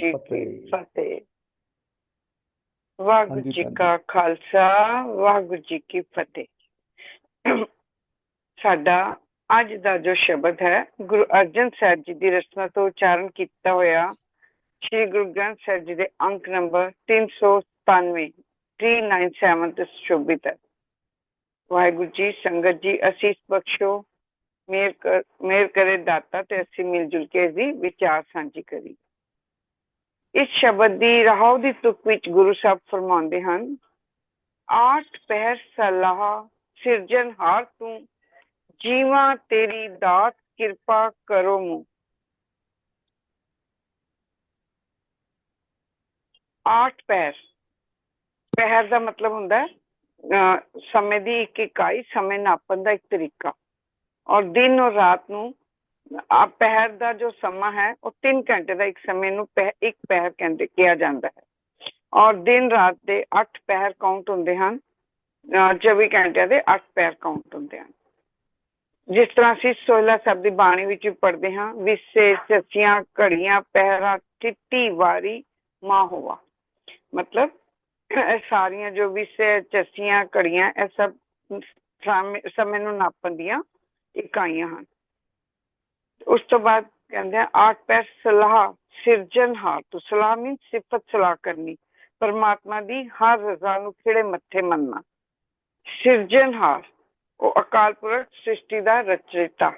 ਜੀ ਕੀ ਫਤਿਹ। ਵਾਹਿਗੁਰੂ ਜੀ ਕਾ ਖਾਲਸਾ ਵਾਹਿਗੁਰੂ ਜੀ ਕੀ ਫਤਿਹ। ਸਾਡਾ ਅੱਜ ਦਾ ਜੋ ਸ਼ਬਦ ਹੈ ਗੁਰੂ ਅਰਜਨ ਸਾਹਿਬ ਜੀ ਦੀ ਰਚਨਾ ਤੋਂ ਉਚਾਰਨ ਕੀਤਾ ਹੋਇਆ ਸ਼੍ਰੀ ਗੁਰੂ ਗ੍ਰੰਥ ਸਾਹਿਬ ਜੀ ਦੇ ਅੰਕ ਨੰਬਰ 397 397 ਤੇ ਸ਼ੋਭਿਤ ਹੈ। ਵਾਹਿਗੁਰੂ ਜੀ ਸੰਗਤ ਜੀ ਅਸੀਸ ਬਖਸ਼ੋ ਮੇਰ ਕਰ ਮੇਰ ਕਰੇ ਦਾਤਾ ਤੇ ਅਸੀਂ ਮਿਲ ਜੁਲ ਕੇ ਦੀ ਵਿਚਾਰ ਸਾਂਝੀ ਕਰੀ ਇਸ ਸ਼ਬਦ ਦੀ ਰਹਾਉ ਦੀ ਤੁਕ ਵਿੱਚ ਗੁਰੂ ਸਾਹਿਬ ਫਰਮਾਉਂਦੇ ਹਨ ਆਠ ਪਹਿਰ ਸਲਾਹ ਸਿਰਜਣਹਾਰ ਤੂੰ, ਜੀਵਾਂ ਤੇਰੀ ਦਾਤ ਕਿਰਪਾ ਕਰੋ ਮੂੰ ਆਠ ਪਹਿਰ ਪਹਿਰ ਦਾ ਮਤਲਬ ਹੁੰਦਾ ਸਮੇਂ ਦੀ ਇੱਕ ਇਕਾਈ, ਸਮੇਂ ਨਾਪਣ ਦਾ ਇੱਕ ਤਰੀਕਾ। ਔਰ ਦਿਨ ਔਰ ਰਾਤ ਨੂੰ ਆ ਪਹਿਰ ਦਾ ਜੋ ਸਮਾਂ ਹੈ, ਉਹ 3 ਘੰਟੇ ਦਾ ਇੱਕ ਸਮੇਂ ਨੂੰ ਇੱਕ ਪਹਿਰ ਕਹਿੰਦੇ, ਕਿਹਾ ਜਾਂਦਾ ਹੈ। ਔਰ ਦਿਨ ਰਾਤ ਦੇ 8 ਪਹਿਰ ਕਾਊਂਟ ਹੁੰਦੇ ਹਨ 24 ਘੰਟਿਆਂ ਦੇ 8 ਪਹਿਰ ਕਾਊਂਟ ਹੁੰਦੇ ਹਨ। ਜਿਸ ਤਰ੍ਹਾਂ ਅਸੀਂ ਸੋਹਿਲਾ ਸਾਹਿਬ ਦੀ ਬਾਣੀ ਵਿੱਚ ਪੜ੍ਹਦੇ ਹਾਂ, ਵਿਸੇ ਸੱਚੀਆਂ ਘੜੀਆਂ, ਪਹਿਰਾ, ਚਿੱਟੀ, ਵਾਰੀ, ਮਾਂ ਹੋਵਾ ਮਤਲਬ ਇਹ ਸਾਰੀਆਂ ਜੋ ਵਿਸੇ ਚੱਸੀਆਂ ਘੜੀਆਂ, ਇਹ ਸਭ ਸਮੇਂ- ਸਮੇਂ ਨੂੰ ਨਾਪਣ ਦੀਆਂ ਇਕਾਈਆਂ ਹਨ। ਉਸ ਤੋਂ ਬਾਅਦ ਕਹਿੰਦੇ ਆ ਆਠ ਪੈਰ, ਸਲਾਹ ਸਿਰਜਣਹਾਰ ਤੋਂ ਸਲਾਹ ਮੀਨ ਸਿਫਤ ਸਲਾਹ ਕਰਨੀ। ਪਰਮਾਤਮਾ ਦੀ ਹਰ ਰਜ਼ਾ ਨੂੰ ਖਿੜੇ ਮੱਥੇ ਮੰਨਣਾ। ਸਿਰਜਣਹਾਰ ਉਹ ਅਕਾਲ ਪੁਰਖ ਸ੍ਰਿਸ਼ਟੀ ਦਾ ਰਚਇਤਾ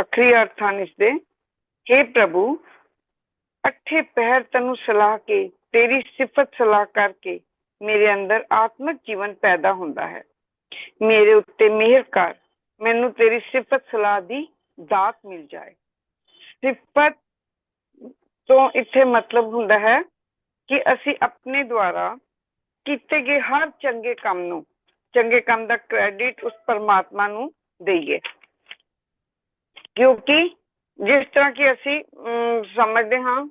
ਅਖਰੀ ਅਰਥਾਂ ਇਸ ਦੇ हे ਪ੍ਰਭੂ, ਅੱਠੇ ਪਹਿਰ ਤੈਨੂੰ ਸਲਾਹ ਕੇ, ਤੇਰੀ ਸਿਫਤ ਸਲਾਹ ਕਰਕੇ ਮੇਰੇ ਅੰਦਰ ਆਤਮਿਕ ਜੀਵਨ ਪੈਦਾ ਹੁੰਦਾ ਹੈ। ਮੇਰੇ ਉੱਤੇ ਮਿਹਰ ਕਰ। ਮੈਨੂੰ ਤੇਰੀ ਸਿਫਤ ਸਲਾਹ ਦੀ ਦਾਤ ਮਿਲ ਜਾਏ ਸਿਫਤ ਤੋਂ ਇੱਥੇ ਮਤਲਬ ਹੁੰਦਾ ਹੈ ਕਿ ਅਸੀਂ ਆਪਣੇ ਦੁਆਰਾ ਕੀਤੇ ਗਏ ਹਰ ਚੰਗੇ ਕੰਮ ਨੂੰ ਚੰਗੇ ਕੰਮ ਦਾ ਕ੍ਰੈਡਿਟ ਉਸ ਪਰਮਾਤਮਾ ਨੂੰ ਦਈਏ ਕਿਉਂਕਿ ਜਿਸ ਤਰ੍ਹਾਂ ਕਿ ਅਸੀਂ ਅਮ, ਸਮਝਦੇ ਹਾਂ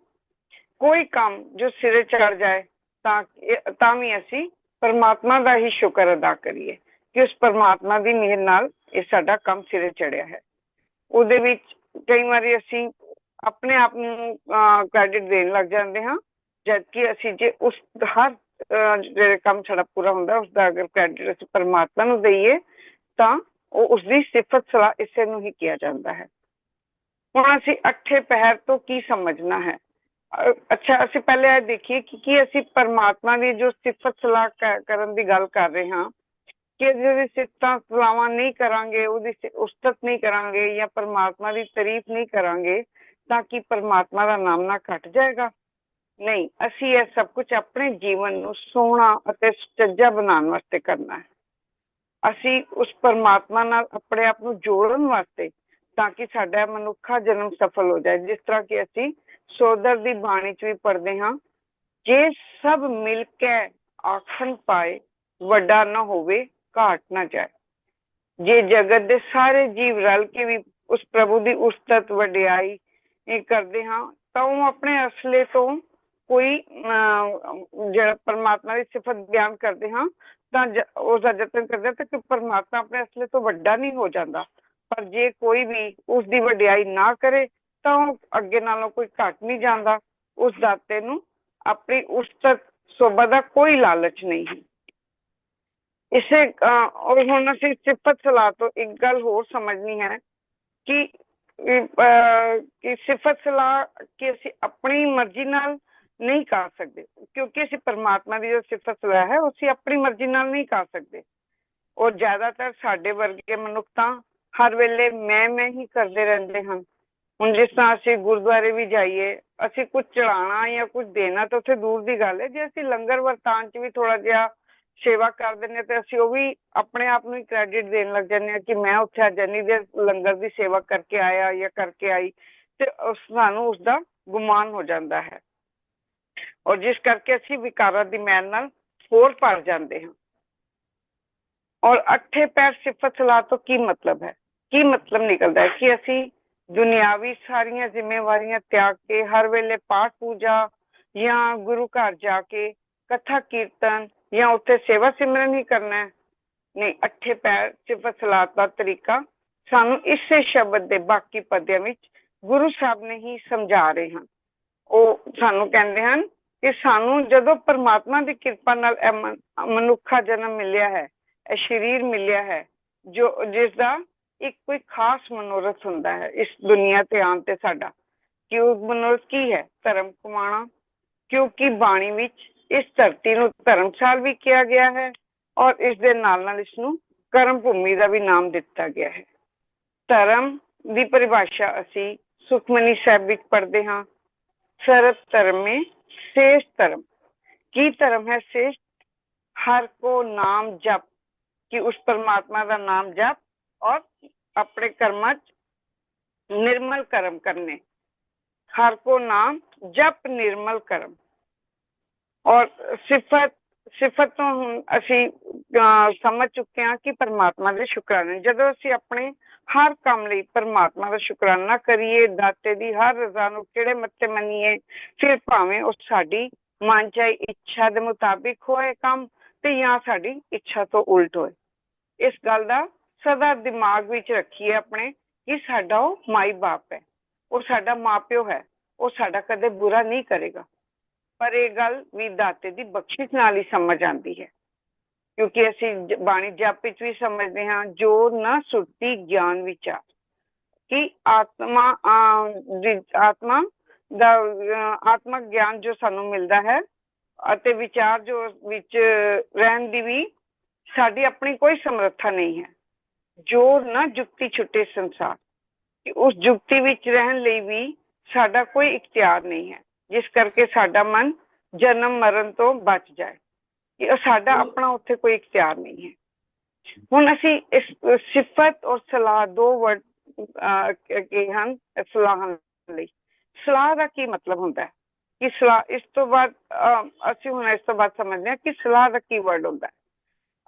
ਕੋਈ ਕੰਮ ਜੋ ਸਿਰੇ ਚੜ ਜਾਏ ਤਾਂ ਇਹ- ਤਾਂ ਵੀ ਅਸੀਂ ਪਰਮਾਤਮਾ ਦਾ ਹੀ ਸ਼ੁਕਰ ਅਦਾ ਕਰੀਏ ਕਿ ਉਸ ਪਰਮਾਤਮਾ ਦੀ ਮਿਹਰ ਨਾਲ ਇਹ ਸਾਡਾ ਕੰਮ ਸਿਰੇ ਚੜਿਆ ਹੈ ਉਹਦੇ ਵਿੱਚ ਕਈ ਵਾਰੀ ਅਸੀਂ ਆਪਣੇ ਆਪ ਨੂੰ ਕ੍ਰੈਡਿਟ ਦੇਣ ਲੱਗ ਜਾਂਦੇ ਹਾਂ, ਜਦਕਿ ਅਸੀਂ ਜੇ ਉਸ ਹਰ ਜਿਹੜੇ ਕੰਮ ਸਾਡਾ ਪੂਰਾ ਹੁੰਦਾ ਉਸ ਦਾ ਅਗਰ ਕ੍ਰੈਡਿਟ ਅਸੀਂ ਪਰਮਾਤਮਾ ਨੂੰ ਦਈਏ, ਤਾਂ ਉਹ ਉਸ ਦੀ ਸਿਫਤ ਸਲਾਹ ਇਸੇ ਨੂੰ ਹੀ ਕਿਹਾ ਜਾਂਦਾ ਹੈ। ਹੁਣ ਅਸੀਂ ਅੱਠੇ ਪਹਿਰ ਤੋਂ ਕੀ ਸਮਝਣਾ ਹੈ? ਅੱਛਾ, ਅਸੀਂ ਪਹਿਲੇ ਇਹ ਦੇਖੀਏ ਕਿ ਕੀ ਅਸੀਂ ਪਰਮਾਤਮਾ ਦੀ ਜੋ ਸਿਫਤ ਸਲਾਹ ਕਰਨ ਦੀ ਗੱਲ ਕਰ ਰਹੇ ਹਾਂ ਕਿ ਜਿਹਦੀ ਸਿਫਤਾਂ ਸਲਾਹਾਂ ਨਹੀਂ ਕਰਾਂਗੇ, ਉਹਦੀ ਉਸਤਤ ਨਹੀਂ ਕਰਾਂਗੇ ਜਾਂ ਪਰਮਾਤਮਾ ਦੀ ਤਾਰੀਫ ਨਹੀਂ ਕਰਾਂਗੇ ਤਾਂ ਕਿ ਪਰਮਾਤਮਾ ਦਾ ਨਾਮ ਨਾ ਘਟ ਜਾਏਗਾ। ਨਹੀਂ, ਅਸੀਂ ਇਹ ਸਭ ਕੁਝ ਆਪਣੇ ਜੀਵਨ ਨੂੰ ਸੋਹਣਾ ਅਤੇ ਸੁਚੱਜਾ ਬਣਾਉਣ ਵਾਸਤੇ ਕਰਨਾ ਹੈ। ਅਸੀਂ ਉਸ ਪਰਮਾਤਮਾ ਨਾਲ ਆਪਣੇ ਆਪ ਨੂੰ ਜੋੜਨ ਵਾਸਤੇ ਤਾਂ ਕਿ ਸਾਡਾ ਮਨੁੱਖਾ ਜਨਮ ਸਫਲ ਹੋ ਜਾਏ। ਜਿਸ ਤਰ੍ਹਾਂ ਕਿ ਅਸੀਂ ਸੋਦਰ ਦੀ ਬਾਣੀ ਚ ਵੀ ਪੜ੍ਹਦੇ ਹਾਂ, ਜੇ ਸਭ ਮਿਲ ਕੇ ਆਖਣ ਪਾਏ, ਵੱਡਾ ਨਾ ਹੋਵੇ ਘਾਟ ਨਾ ਜਾਏ। ਜੇ ਜਗਤ ਦੇ ਸਾਰੇ ਜੀਵ ਰਲ ਕੇ ਵੀ ਉਸ ਪ੍ਰਭੂ ਦੀ ਉਸਤਤ ਵਡਿਆਈ ਇਹ ਕਰਦੇ ਹਾਂ, ਤਾਂ ਉਹ ਆਪਣੇ ਅਸਲੇ ਤੋਂ ਕੋਈ ਜਿਹੜਾ ਪਰਮਾਤਮਾ ਦੀ ਸਿਫਤ ਬਿਆਨ ਕਰਦੇ ਹਾਂ, ਤਾਂ ਉਸ ਦਾ ਯਤਨ ਕਰਦੇ ਤਾਂ ਕਿ ਪਰਮਾਤਮਾ ਆਪਣੇ ਅਸਲੇ ਤੋਂ ਵੱਡਾ ਨਹੀਂ ਹੋ ਜਾਂਦਾ। ਪਰ ਜੇ ਕੋਈ ਵੀ ਉਸ ਦੀ ਵਡਿਆਈ ਨਾ ਕਰੇ, ਤਾਂ ਉਹ ਅੱਗੇ ਨਾਲੋਂ ਕੋਈ ਘਟ ਨਹੀਂ ਜਾਂਦਾ। ਉਸ ਦਾਤੇ ਨੂੰ ਆਪਣੀ ਉਸਤਤ ਸੋਭਾ ਦਾ ਕੋਈ ਲਾਲਚ ਨਹੀਂ। ਹੈ ਇਸੇ ਔਰ ਹੁਣ ਅਸੀਂ ਸਿਫਤ ਸਲਾਹ ਤੋਂ ਇੱਕ ਗੱਲ ਹੋਰ ਸਮਝਣੀ ਹੈ ਕਿ ਕਿ ਸਿਫਤ ਸਲਾਹ ਕਿ ਅਸੀਂ ਆਪਣੀ ਮਰਜ਼ੀ ਨਾਲ ਨਹੀਂ ਕਰ ਸਕਦੇ, ਕਿਉਂਕਿ ਅਸੀਂ ਪਰਮਾਤਮਾ ਦੀ ਜੋ ਸਿਫਤ ਸਲਾਹ ਹੈ, ਉਹ ਆਪਣੀ ਮਰਜ਼ੀ ਨਾਲ ਨਹੀਂ ਕਰ ਸਕਦੇ। ਔਰ ਜ਼ਿਆਦਾਤਰ ਸਾਡੇ ਵਰਗੇ ਮਨੁੱਖ ਤਾਂ ਹਰ ਵੇਲੇ ਮੈਂ ਮੈਂ ਹੀ ਕਰਦੇ ਰਹਿੰਦੇ ਹਨ। ਹੁਣ ਜਿਸ ਤਰ੍ਹਾਂ ਅਸੀਂ ਗੁਰਦੁਆਰੇ ਵੀ ਜਾਈਏ, ਅਸੀਂ ਕੁਝ ਚੜਾਉਣਾ ਜਾਂ ਕੁਝ ਦੇਣਾ ਤਾਂ ਉੱਥੇ ਦੂਰ ਦੀ ਗੱਲ ਹੈ, ਜੇ ਅਸੀਂ ਲੰਗਰ ਵਰਤਾਨ 'ਚ ਵੀ ਥੋੜਾ ਜਿਹਾ ਸੇਵਾ ਕਰਦੇ ਦਿੰਦੇ ਤੇ ਅਸੀਂ ਉਹ ਵੀ ਆਪਣੇ ਆਪ ਨੂੰ ਹੀ ਕ੍ਰੈਡਿਟ ਦੇਣ ਲੱਗ ਜਾਂਦੇ ਹਾਂ ਕਿ ਮੈਂ ਉੱਥੇ ਅੱਜ ਇੰਨੀ ਦੇਰ ਲੰਗਰ ਦੀ ਸੇਵਾ ਕਰਕੇ ਆਇਆ ਜਾਂ ਕਰਕੇ ਆਈ ਤੇ ਉਸ ਸਾਨੂੰ ਉਸ ਦਾ ਗੁਮਾਨ ਹੋ ਜਾਂਦਾ ਹੈ। ਔਰ ਜਿਸ ਕਰਕੇ ਅਸੀਂ ਵਿਕਾਰਾਂ ਦੀ ਮੈਲ ਨਾਲ ਹੋਰ ਭਰ ਜਾਂਦੇ ਹਾਂ। ਔਰ ਅੱਠੇ ਪੈਰ ਸਿਫਤ ਸਲਾਹ ਤੋਂ ਕੀ ਮਤਲਬ ਹੈ? ਕੀ ਮਤਲਬ ਨਿਕਲਦਾ ਹੈ ਕਿ ਅਸੀਂ ਦੁਨਿਆਵੀ ਸਾਰੀਆਂ ਜ਼ਿੰਮੇਵਾਰੀਆਂ ਤਿਆਗ ਕੇ ਹਰ ਵੇਲੇ ਪਾਠ ਪੂਜਾ ਜਾਂ ਗੁਰੂ ਘਰ ਜਾ ਕੇ ਕਥਾ ਕੀਰਤਨ ਜਾਂ ਉੱਥੇ ਸੇਵਾ ਸਿਮਰਨ ਹੀ ਕਰਨਾ ਹੈ। ਨਹੀਂ, ਅੱਠੇ ਪੈਰ ਸਿਫਤ ਸਲਾਤ ਦਾ ਤਰੀਕਾ। ਸਾਨੂੰ ਇਸੇ ਸ਼ਬਦ ਦੇ ਬਾਕੀ ਪਦਿਆਂ ਵਿੱਚ ਗੁਰੂ ਸਾਹਿਬ ਨੇ ਹੀ ਸਮਝਾ ਰਹੇ ਹਨ ਉਹ ਸਾਨੂੰ ਕਹਿੰਦੇ ਹਨ ਕਿ ਸਾਨੂੰ ਜਦੋਂ ਪਰਮਾਤਮਾ ਦੀ ਕਿਰਪਾ ਨਾਲ ਮਨੁੱਖਾ ਜਨਮ ਮਿਲਿਆ ਹੈ, ਇਹ ਸਰੀਰ ਮਿਲਿਆ ਹੈ, ਜੋ, ਜਿਸ ਦਾ ਇੱਕ ਕੋਈ ਖਾਸ ਮਨੋਰਥ ਹੁੰਦਾ ਹੈ, ਇਸ ਦੁਨੀਆ ਤੇ ਆਉਣ ਤੇ ਸਾਡਾ ਕਿ ਉਹ ਮਨੋਰਥ ਕੀ ਹੈ? ਧਰਮ ਕਮਾਣਾ ਕਿਉਂਕਿ ਬਾਣੀ ਵਿੱਚ ਇਸ ਧਰਤੀ ਨੂੰ ਧਰਮਸ਼ਾਲ ਵੀ ਕਿਹਾ ਗਿਆ ਹੈ ਔਰ ਇਸਦੇ ਨਾਲ ਨਾਲ ਇਸ ਕਰਮ ਭੂਮੀ ਦਾ ਵੀ ਨਾਮ ਦਿੱਤਾ ਗਿਆ ਹੈ। ਧਰਮ ਦੀ ਪਰਿਭਾਸ਼ਾ ਅਸੀਂ ਸੁਖਮਨੀ ਸਾਹਿਬ ਵਿੱਚ ਪੜ੍ਹਦੇ ਹਾਂ। ਸਰਬ ਧਰਮ ਮੇ ਧਰਮ। ਕੀ ਧਰਮ ਹੈ ਸੇਸ਼ ਹਰ ਕੋ ਨਾਮ ਜਪ। ਕਿ ਉਸ ਪ੍ਰਮਾਤਮਾ ਦਾ ਨਾਮ ਜਪ ਔਰ ਆਪਣੇ ਕਰਮਾਂ ਚ ਨਿਰਮਲ ਕਰਮ ਕਰਨੇ। ਹਰ ਕੋ ਨਾਮ ਜਪ ਨਿਰਮਲ ਕਰਮ। ਔਰ ਸਿਫਤ ਸਿਫਤ ਤੋਂ ਅਸੀਂ ਸਮਝ ਚੁੱਕੇ ਹਾਂ ਕਿ ਪਰਮਾਤਮਾ ਦੇ ਸ਼ੁਕਰਾਨੇ ਜਦੋਂ ਅਸੀਂ ਆਪਣੇ ਹਰ ਕੰਮ ਲਈ ਪਰਮਾਤਮਾ ਦਾ ਸ਼ੁਕਰਾਨਾ ਕਰੀਏ, ਦਾਤੇ ਦੀ ਹਰ ਰਜ਼ਾ ਨੂੰ ਕਿਹੜੇ ਮੱਥੇ ਮੰਨੀਏ, ਫਿਰ ਭਾਵੇਂ ਉਹ ਸਾਡੀ ਮਨ ਚਾਹੀ ਇੱਛਾ ਦੇ ਮੁਤਾਬਿਕ ਹੋਏ ਕੰਮ ਤੇ ਜਾਂ ਸਾਡੀ ਇੱਛਾ ਤੋਂ ਉਲਟ ਹੋਏ। ਇਸ ਗੱਲ ਦਾ ਸਦਾ ਦਿਮਾਗ ਵਿੱਚ ਰੱਖੀਏ ਆਪਣੇ ਕਿ ਸਾਡਾ ਉਹ ਮਾਈ ਬਾਪ ਹੈ। ਉਹ ਸਾਡਾ ਮਾਪਿਓ ਹੈ। ਉਹ ਸਾਡਾ ਕਦੇ ਬੁਰਾ ਨਹੀਂ ਕਰੇਗਾ। ਪਰ ਇਹ ਗੱਲ ਵੀ ਦਾਤੇ ਦੀ ਬਖਸ਼ਿਸ਼ ਨਾਲ ਹੀ ਸਮਝ ਆਉਂਦੀ ਹੈ। ਕਿਉਂਕਿ ਅਸੀਂ ਬਾਣੀ ਜਪ ਵਿੱਚ ਵੀ ਸਮਝਦੇ ਹਾਂ, ਜੋ ਨਾ ਸੁਰਤੀ ਗਿਆਨ ਵਿਚਾਰ ਕਿ ਆਤਮਾ ਆਤਮਾ ਦਾ ਆਤਮਕ ਗਿਆਨ ਜੋ ਸਾਨੂੰ ਮਿਲਦਾ ਹੈ ਅਤੇ ਵਿਚਾਰ ਜੋ ਵਿੱਚ ਰਹਿਣ ਦੀ ਵੀ ਸਾਡੀ ਆਪਣੀ ਕੋਈ ਸਮਰੱਥਾ ਨਹੀਂ ਹੈ। ਜੋ ਨਾ ਜੁਗਤੀ ਛੁੱਟੇ ਸੰਸਾਰ ਉਸ ਜੁਗਤੀ ਵਿੱਚ ਰਹਿਣ ਲਈ ਵੀ ਸਾਡਾ ਕੋਈ ਇਖਤਿਆਰ ਨਹੀਂ ਹੈ। ਜਿਸ ਕਰਕੇ ਸਾਡਾ ਮਨ ਜਨਮ ਮਰਨ ਤੋਂ ਬਚ ਜਾਏ। ਕਿ ਉਹ ਸਾਡਾ ਆਪਣਾ ਉੱਥੇ ਕੋਈ ਇਖਤਿਆਰ ਨਹੀਂ ਹੈ। ਹੁਣ ਅਸੀਂ ਇਸ ਸਿਫਤ ਔਰ ਸਲਾਹ ਦੋ ਵਰਡ ਕੀ ਹਨ? ਸਲਾਹਾਂ ਲਈ। ਸਲਾਹ ਦਾ ਕੀ ਮਤਲਬ ਹੁੰਦਾ ਹੈ? ਕਿ ਸਲਾਹ ਇਸ ਤੋਂ ਬਾਅਦ ਅਸੀਂ ਹੁਣ ਇਸ ਤੋਂ ਬਾਅਦ ਸਮਝਦੇ ਹਾਂ ਕਿ ਸਲਾਹ ਦਾ ਕੀ ਵਰਡ ਹੁੰਦਾ ਹੈ?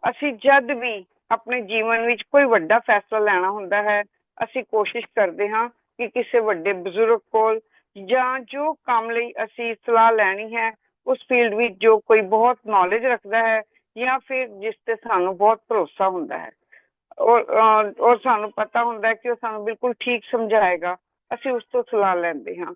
ਅਸੀਂ ਜਦ ਵੀ ਆਪਣੇ ਜੀਵਨ ਵਿੱਚ ਕੋਈ ਵੱਡਾ ਫੈਸਲਾ ਲੈਣਾ ਹੁੰਦਾ ਹੈ ਅਸੀਂ ਕੋਸ਼ਿਸ਼ ਕਰਦੇ ਹਾਂ ਕਿ ਕਿਸੇ ਵੱਡੇ ਬਜ਼ੁਰਗ ਕੋਲ ਜਾਂ ਜੋ ਕੰਮ ਲਈ ਅਸੀਂ ਸਲਾਹ ਲੈਣੀ ਹੈ, ਉਸ ਫੀਲਡ ਵਿੱਚ ਜੋ ਕੋਈ ਬਹੁਤ ਨੌਲੇਜ ਰੱਖਦਾ ਹੈ ਜਾਂ ਫਿਰ ਜਿਸ ਤੇ ਸਾਨੂੰ ਬਹੁਤ ਭਰੋਸਾ ਹੁੰਦਾ ਹੈ। ਔਰ ਔਰ ਸਾਨੂੰ ਪਤਾ ਹੁੰਦਾ ਕਿ ਉਹ ਸਾਨੂੰ ਬਿਲਕੁਲ ਠੀਕ ਸਮਝਾਏਗਾ, ਅਸੀਂ ਉਸ ਤੋਂ ਸਲਾਹ ਲੈਂਦੇ ਹਾਂ।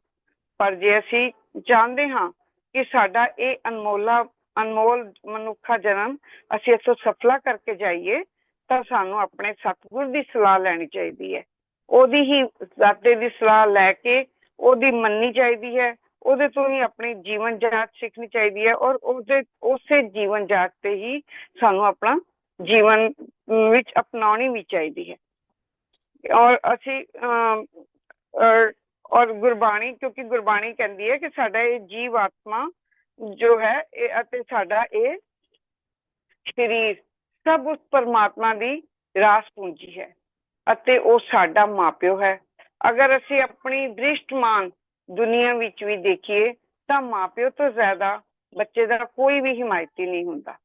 ਪਰ ਜੇ ਅਸੀਂ ਚਾਹੁੰਦੇ ਹਾਂ ਕਿ ਸਾਡਾ ਇਹ ਅਨਮੋਲਾ, ਅਨਮੋਲ ਮਨੁੱਖਾ ਜਨਮ ਅਸੀਂ ਇਥੋਂ ਸਫਲਾ ਕਰਕੇ ਜਾਈਏ, ਤਾਂ ਸਾਨੂੰ ਆਪਣੇ ਸਤਿਗੁਰ ਦੀ ਸਲਾਹ ਲੈਣੀ ਚਾਹੀਦੀ ਹੈ। ਉਹਦੀ ਹੀ ਦਾਤੇ ਦੀ ਸਲਾਹ ਲੈ ਕੇ ਉਹਦੀ ਮੰਨਣੀ ਚਾਹੀਦੀ ਹੈ, ਉਹਦੇ ਤੋਂ ਹੀ ਆਪਣੀ ਜੀਵਨ ਜਾਂਚ ਸਿੱਖਣੀ ਚਾਹੀਦੀ ਹੈ ਔਰ ਉਹਦੇ, ਉਸੇ ਜੀਵਨ ਜਾਂਚ ਤੇ ਹੀ ਸਾਨੂੰ ਆਪਣਾ ਜੀਵਨ ਵਿੱਚ ਅਪਣਾਉਣੀ ਵੀ ਚਾਹੀਦੀ ਹੈ। ਔਰ ਅਸੀਂ ਔਰ ਗੁਰਬਾਣੀ, ਕਿਉਂਕਿ ਗੁਰਬਾਣੀ ਕਹਿੰਦੀ ਹੈ ਕਿ ਸਾਡਾ ਇਹ ਜੀਵ ਆਤਮਾ ਜੋ ਹੈ ਇਹ ਅਤੇ ਸਾਡਾ ਇਹ ਸਰੀਰ, ਸਭ ਉਸ ਪਰਮਾਤਮਾ ਦੀ ਰਾਸ ਪੂੰਜੀ ਹੈ ਅਤੇ ਉਹ ਸਾਡਾ ਮਾਪਿਓ ਹੈ। ਅਗਰ ਅਸੀਂ ਆਪਣੀ ਦ੍ਰਿਸ਼ਟਮਾਨ ਦੁਨੀਆ ਵਿੱਚ ਵੀ ਦੇਖੀਏ, ਤਾਂ ਮਾਪਿਓ ਤੋਂ ਜ਼ਿਆਦਾ ਬੱਚੇ ਦਾ ਕੋਈ ਵੀ ਹਿਮਾਇਤੀ ਨਹੀਂ ਹੁੰਦਾ।